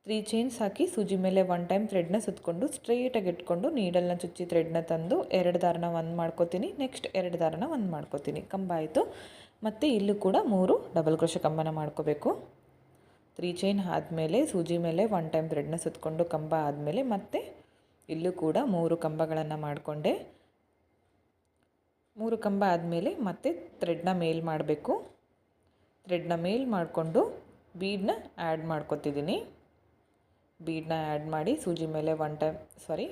ತ್ರೀ ಚೈನ್ಸ್ ಹಾಕಿ ಸೂಜಿ ಮೇಲೆ ಒನ್ ಟೈಮ್ ಥ್ರೆಡ್ನ ಸುತ್ತಕೊಂಡು ಸ್ಟ್ರೈಟಾಗಿ ಇಟ್ಕೊಂಡು ನೀಡಲ್ನ ಚುಚ್ಚಿ ಥ್ರೆಡ್ನ ತಂದು ಎರಡು ದಾರನ ಒಂದು ಮಾಡ್ಕೋತೀನಿ. ನೆಕ್ಸ್ಟ್ ಎರಡು ದಾರನ ಒಂದು ಮಾಡ್ಕೋತೀನಿ. ಕಂಬ ಆಯಿತು. ಮತ್ತು ಇಲ್ಲೂ ಕೂಡ ಮೂರು ಡಬಲ್ ಕ್ರೋಶ ಕಂಬನ ಮಾಡ್ಕೋಬೇಕು. ತ್ರೀ ಚೈನ್ ಆದಮೇಲೆ ಸೂಜಿ ಮೇಲೆ ಒನ್ ಟೈಮ್ ಥ್ರೆಡ್ನ ಸುತ್ತಕೊಂಡು ಕಂಬ ಆದಮೇಲೆ ಮತ್ತೆ ಇಲ್ಲೂ ಕೂಡ ಮೂರು ಕಂಬಗಳನ್ನು ಮಾಡಿಕೊಂಡೆ. ಮೂರು ಕಂಬ ಆದಮೇಲೆ ಮತ್ತೆ ಥ್ರೆಡ್ನ ಮೇಲ್ ಮಾಡಬೇಕು. ಥ್ರೆಡ್ನ ಮೇಲ್ ಮಾಡಿಕೊಂಡು ಬೀಡನ್ನ ಆ್ಯಡ್ ಮಾಡ್ಕೊತಿದ್ದೀನಿ. ಬೀಡನ್ನ ಆ್ಯಡ್ ಮಾಡಿ ಸೂಜಿ ಮೇಲೆ ಒನ್ ಟೈಮ್ ಸಾರಿ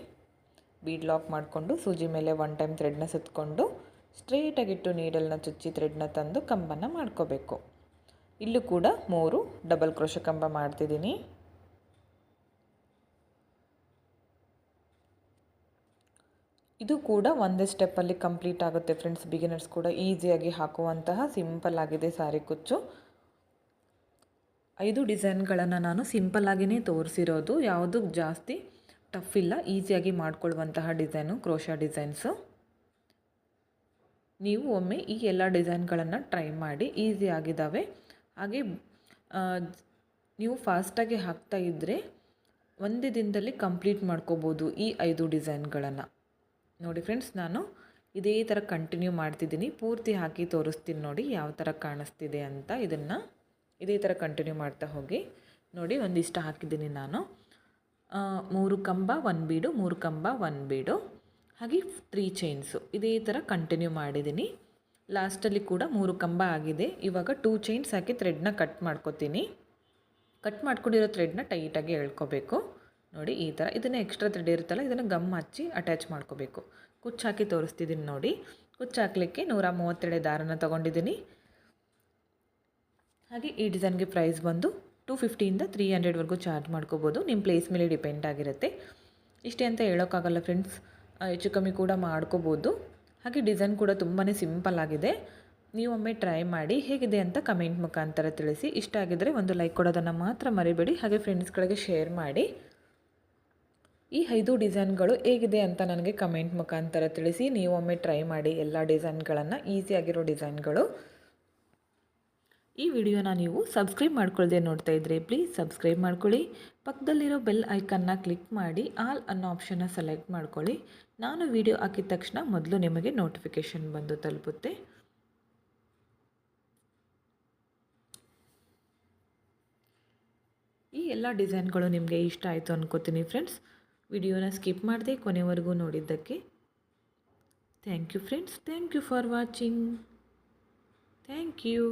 ಬೀಡ್ ಲಾಕ್ ಮಾಡಿಕೊಂಡು ಸೂಜಿ ಮೇಲೆ ಒನ್ ಟೈಮ್ ಥ್ರೆಡ್ನ ಸುತ್ತಕೊಂಡು ಸ್ಟ್ರೇಟಾಗಿಟ್ಟು ನೀಡಲ್ನ ಚುಚ್ಚಿ ಥ್ರೆಡ್ನ ತಂದು ಕಂಬನ ಮಾಡ್ಕೋಬೇಕು. ಇಲ್ಲೂ ಕೂಡ ಮೂರು ಡಬಲ್ ಕ್ರೋಶ ಕಂಬ ಮಾಡ್ತಿದ್ದೀನಿ. ಇದು ಕೂಡ ಒಂದೇ ಸ್ಟೆಪ್ಪಲ್ಲಿ ಕಂಪ್ಲೀಟ್ ಆಗುತ್ತೆ ಫ್ರೆಂಡ್ಸ್ ಬಿಗಿನರ್ಸ್ ಕೂಡ ಈಸಿಯಾಗಿ ಹಾಕುವಂತಹ ಸಿಂಪಲ್ ಆಗಿದೆ ಸಾರಿ ಕುಚ್ಚು. ಐದು ಡಿಸೈನ್ಗಳನ್ನು ನಾನು ಸಿಂಪಲ್ಲಾಗಿಯೇ ತೋರಿಸಿರೋದು. ಯಾವುದು ಜಾಸ್ತಿ ಟಫ್ ಇಲ್ಲ. ಈಸಿಯಾಗಿ ಮಾಡ್ಕೊಳ್ಳುವಂತಹ ಡಿಸೈನು, ಕ್ರೋಶಾ ಡಿಸೈನ್ಸು. ನೀವು ಒಮ್ಮೆ ಈ ಎಲ್ಲ ಡಿಸೈನ್ಗಳನ್ನು ಟ್ರೈ ಮಾಡಿ. ಈಸಿ ಆಗಿದ್ದಾವೆ ಹಾಗೆ ನೀವು ಫಾಸ್ಟಾಗಿ ಹಾಕ್ತಾ ಇದ್ದರೆ ಒಂದೇ ದಿನದಲ್ಲಿ ಕಂಪ್ಲೀಟ್ ಮಾಡ್ಕೋಬೋದು ಈ ಐದು ಡಿಸೈನ್ಗಳನ್ನು. ನೋಡಿ ಫ್ರೆಂಡ್ಸ್, ನಾನು ಇದೇ ಥರ ಕಂಟಿನ್ಯೂ ಮಾಡ್ತಿದ್ದೀನಿ. ಪೂರ್ತಿ ಹಾಕಿ ತೋರಿಸ್ತೀನಿ ನೋಡಿ ಯಾವ ಥರ ಕಾಣಿಸ್ತಿದೆ ಅಂತ ಇದನ್ನು. ಇದೇ ಥರ ಕಂಟಿನ್ಯೂ ಮಾಡ್ತಾ ಹೋಗಿ. ನೋಡಿ, ಒಂದಿಷ್ಟು ಹಾಕಿದ್ದೀನಿ ನಾನು. ಮೂರು ಕಂಬ, ಒಂದು ಬೀಡು, ಮೂರು ಕಂಬ, ಒಂದು ಬೀಡು. ಹಾಗೆ ತ್ರೀ ಚೈನ್ಸು ಇದೇ ಥರ ಕಂಟಿನ್ಯೂ ಮಾಡಿದ್ದೀನಿ. ಲಾಸ್ಟಲ್ಲಿ ಕೂಡ ಮೂರು ಕಂಬ ಆಗಿದೆ. ಇವಾಗ ಟೂ ಚೈನ್ಸ್ ಹಾಕಿ ಥ್ರೆಡ್ನ ಕಟ್ ಮಾಡ್ಕೊತೀನಿ. ಕಟ್ ಮಾಡ್ಕೊಂಡಿರೋ ಥ್ರೆಡ್ನ ಟೈಟಾಗಿ ಎಳ್ಕೋಬೇಕು. ನೋಡಿ, ಈ ಥರ. ಇದನ್ನು ಎಕ್ಸ್ಟ್ರಾ ಥ್ರೆಡ್ ಇರುತ್ತಲ್ಲ, ಇದನ್ನು ಗಮ್ ಹಚ್ಚಿ ಅಟ್ಯಾಚ್ ಮಾಡ್ಕೋಬೇಕು. ಕುಚ್ಚು ಹಾಕಿ ತೋರಿಸ್ತಿದ್ದೀನಿ ನೋಡಿ. ಕುಚ್ಚು ಹಾಕಲಿಕ್ಕೆ ನೂರ ಮೂವತ್ತೆರಡು ದಾರನ ತೊಗೊಂಡಿದ್ದೀನಿ. ಹಾಗೆ ಈ ಡಿಸೈನ್ಗೆ ಪ್ರೈಸ್ ಬಂದು ಟು ಫಿಫ್ಟಿಯಿಂದ ತ್ರೀ ಹಂಡ್ರೆಡ್ವರೆಗೂ ಚಾರ್ಜ್ ಮಾಡ್ಕೋಬೋದು. ನಿಮ್ಮ ಪ್ಲೇಸ್ ಮೇಲೆ ಡಿಪೆಂಡ್ ಆಗಿರುತ್ತೆ. ಇಷ್ಟೇ ಅಂತ ಹೇಳೋಕ್ಕಾಗಲ್ಲ ಫ್ರೆಂಡ್ಸ್. ಹೆಚ್ಚು ಕಮ್ಮಿ ಕೂಡ ಮಾಡ್ಕೋಬೋದು. ಹಾಗೆ ಡಿಸೈನ್ ಕೂಡ ತುಂಬಾ ಸಿಂಪಲ್ ಆಗಿದೆ. ನೀವೊಮ್ಮೆ ಟ್ರೈ ಮಾಡಿ ಹೇಗಿದೆ ಅಂತ ಕಮೆಂಟ್ ಮುಖಾಂತರ ತಿಳಿಸಿ. ಇಷ್ಟ ಆಗಿದ್ದರೆ ಒಂದು ಲೈಕ್ ಕೊಡೋದನ್ನು ಮಾತ್ರ ಮರಿಬೇಡಿ. ಹಾಗೆ ಫ್ರೆಂಡ್ಸ್ಗಳಿಗೆ ಶೇರ್ ಮಾಡಿ. ಈ ಐದು ಡಿಸೈನ್ಗಳು ಹೇಗಿದೆ ಅಂತ ನನಗೆ ಕಮೆಂಟ್ ಮುಖಾಂತರ ತಿಳಿಸಿ. ನೀವೊಮ್ಮೆ ಟ್ರೈ ಮಾಡಿ ಎಲ್ಲ ಡಿಸೈನ್ಗಳನ್ನು. ಈಸಿಯಾಗಿರೋ ಡಿಸೈನ್ಗಳು. ಈ ವಿಡಿಯೋನ ನೀವು ಸಬ್ಸ್ಕ್ರೈಬ್ ಮಾಡ್ಕೊಳ್ಳದೆ ನೋಡ್ತಾ ಇದ್ರೆ ಪ್ಲೀಸ್ ಸಬ್ಸ್ಕ್ರೈಬ್ ಮಾಡ್ಕೊಳ್ಳಿ. ಪಕ್ಕದಲ್ಲಿರೋ ಬೆಲ್ ಐಕನ್ನ ಕ್ಲಿಕ್ ಮಾಡಿ ಆಲ್ ಅನ್ನೋ ಆಪ್ಷನ್ನ ಸೆಲೆಕ್ಟ್ ಮಾಡ್ಕೊಳ್ಳಿ. ನಾನು ವಿಡಿಯೋ ಹಾಕಿದ ತಕ್ಷಣ ಮೊದಲು ನಿಮಗೆ ನೋಟಿಫಿಕೇಷನ್ ಬಂದು ತಲುಪುತ್ತೆ. ಈ ಎಲ್ಲ ಡಿಸೈನ್ಗಳು ನಿಮಗೆ ಇಷ್ಟ ಆಯಿತು ಅನ್ಕೋತೀನಿ ಫ್ರೆಂಡ್ಸ್ ವಿಡಿಯೋನ ಸ್ಕಿಪ್ ಮಾಡದೆ ಕೊನೆವರೆಗೂ ನೋಡಿದ್ದಕ್ಕೆ. Thank you friends thank you for watching thank you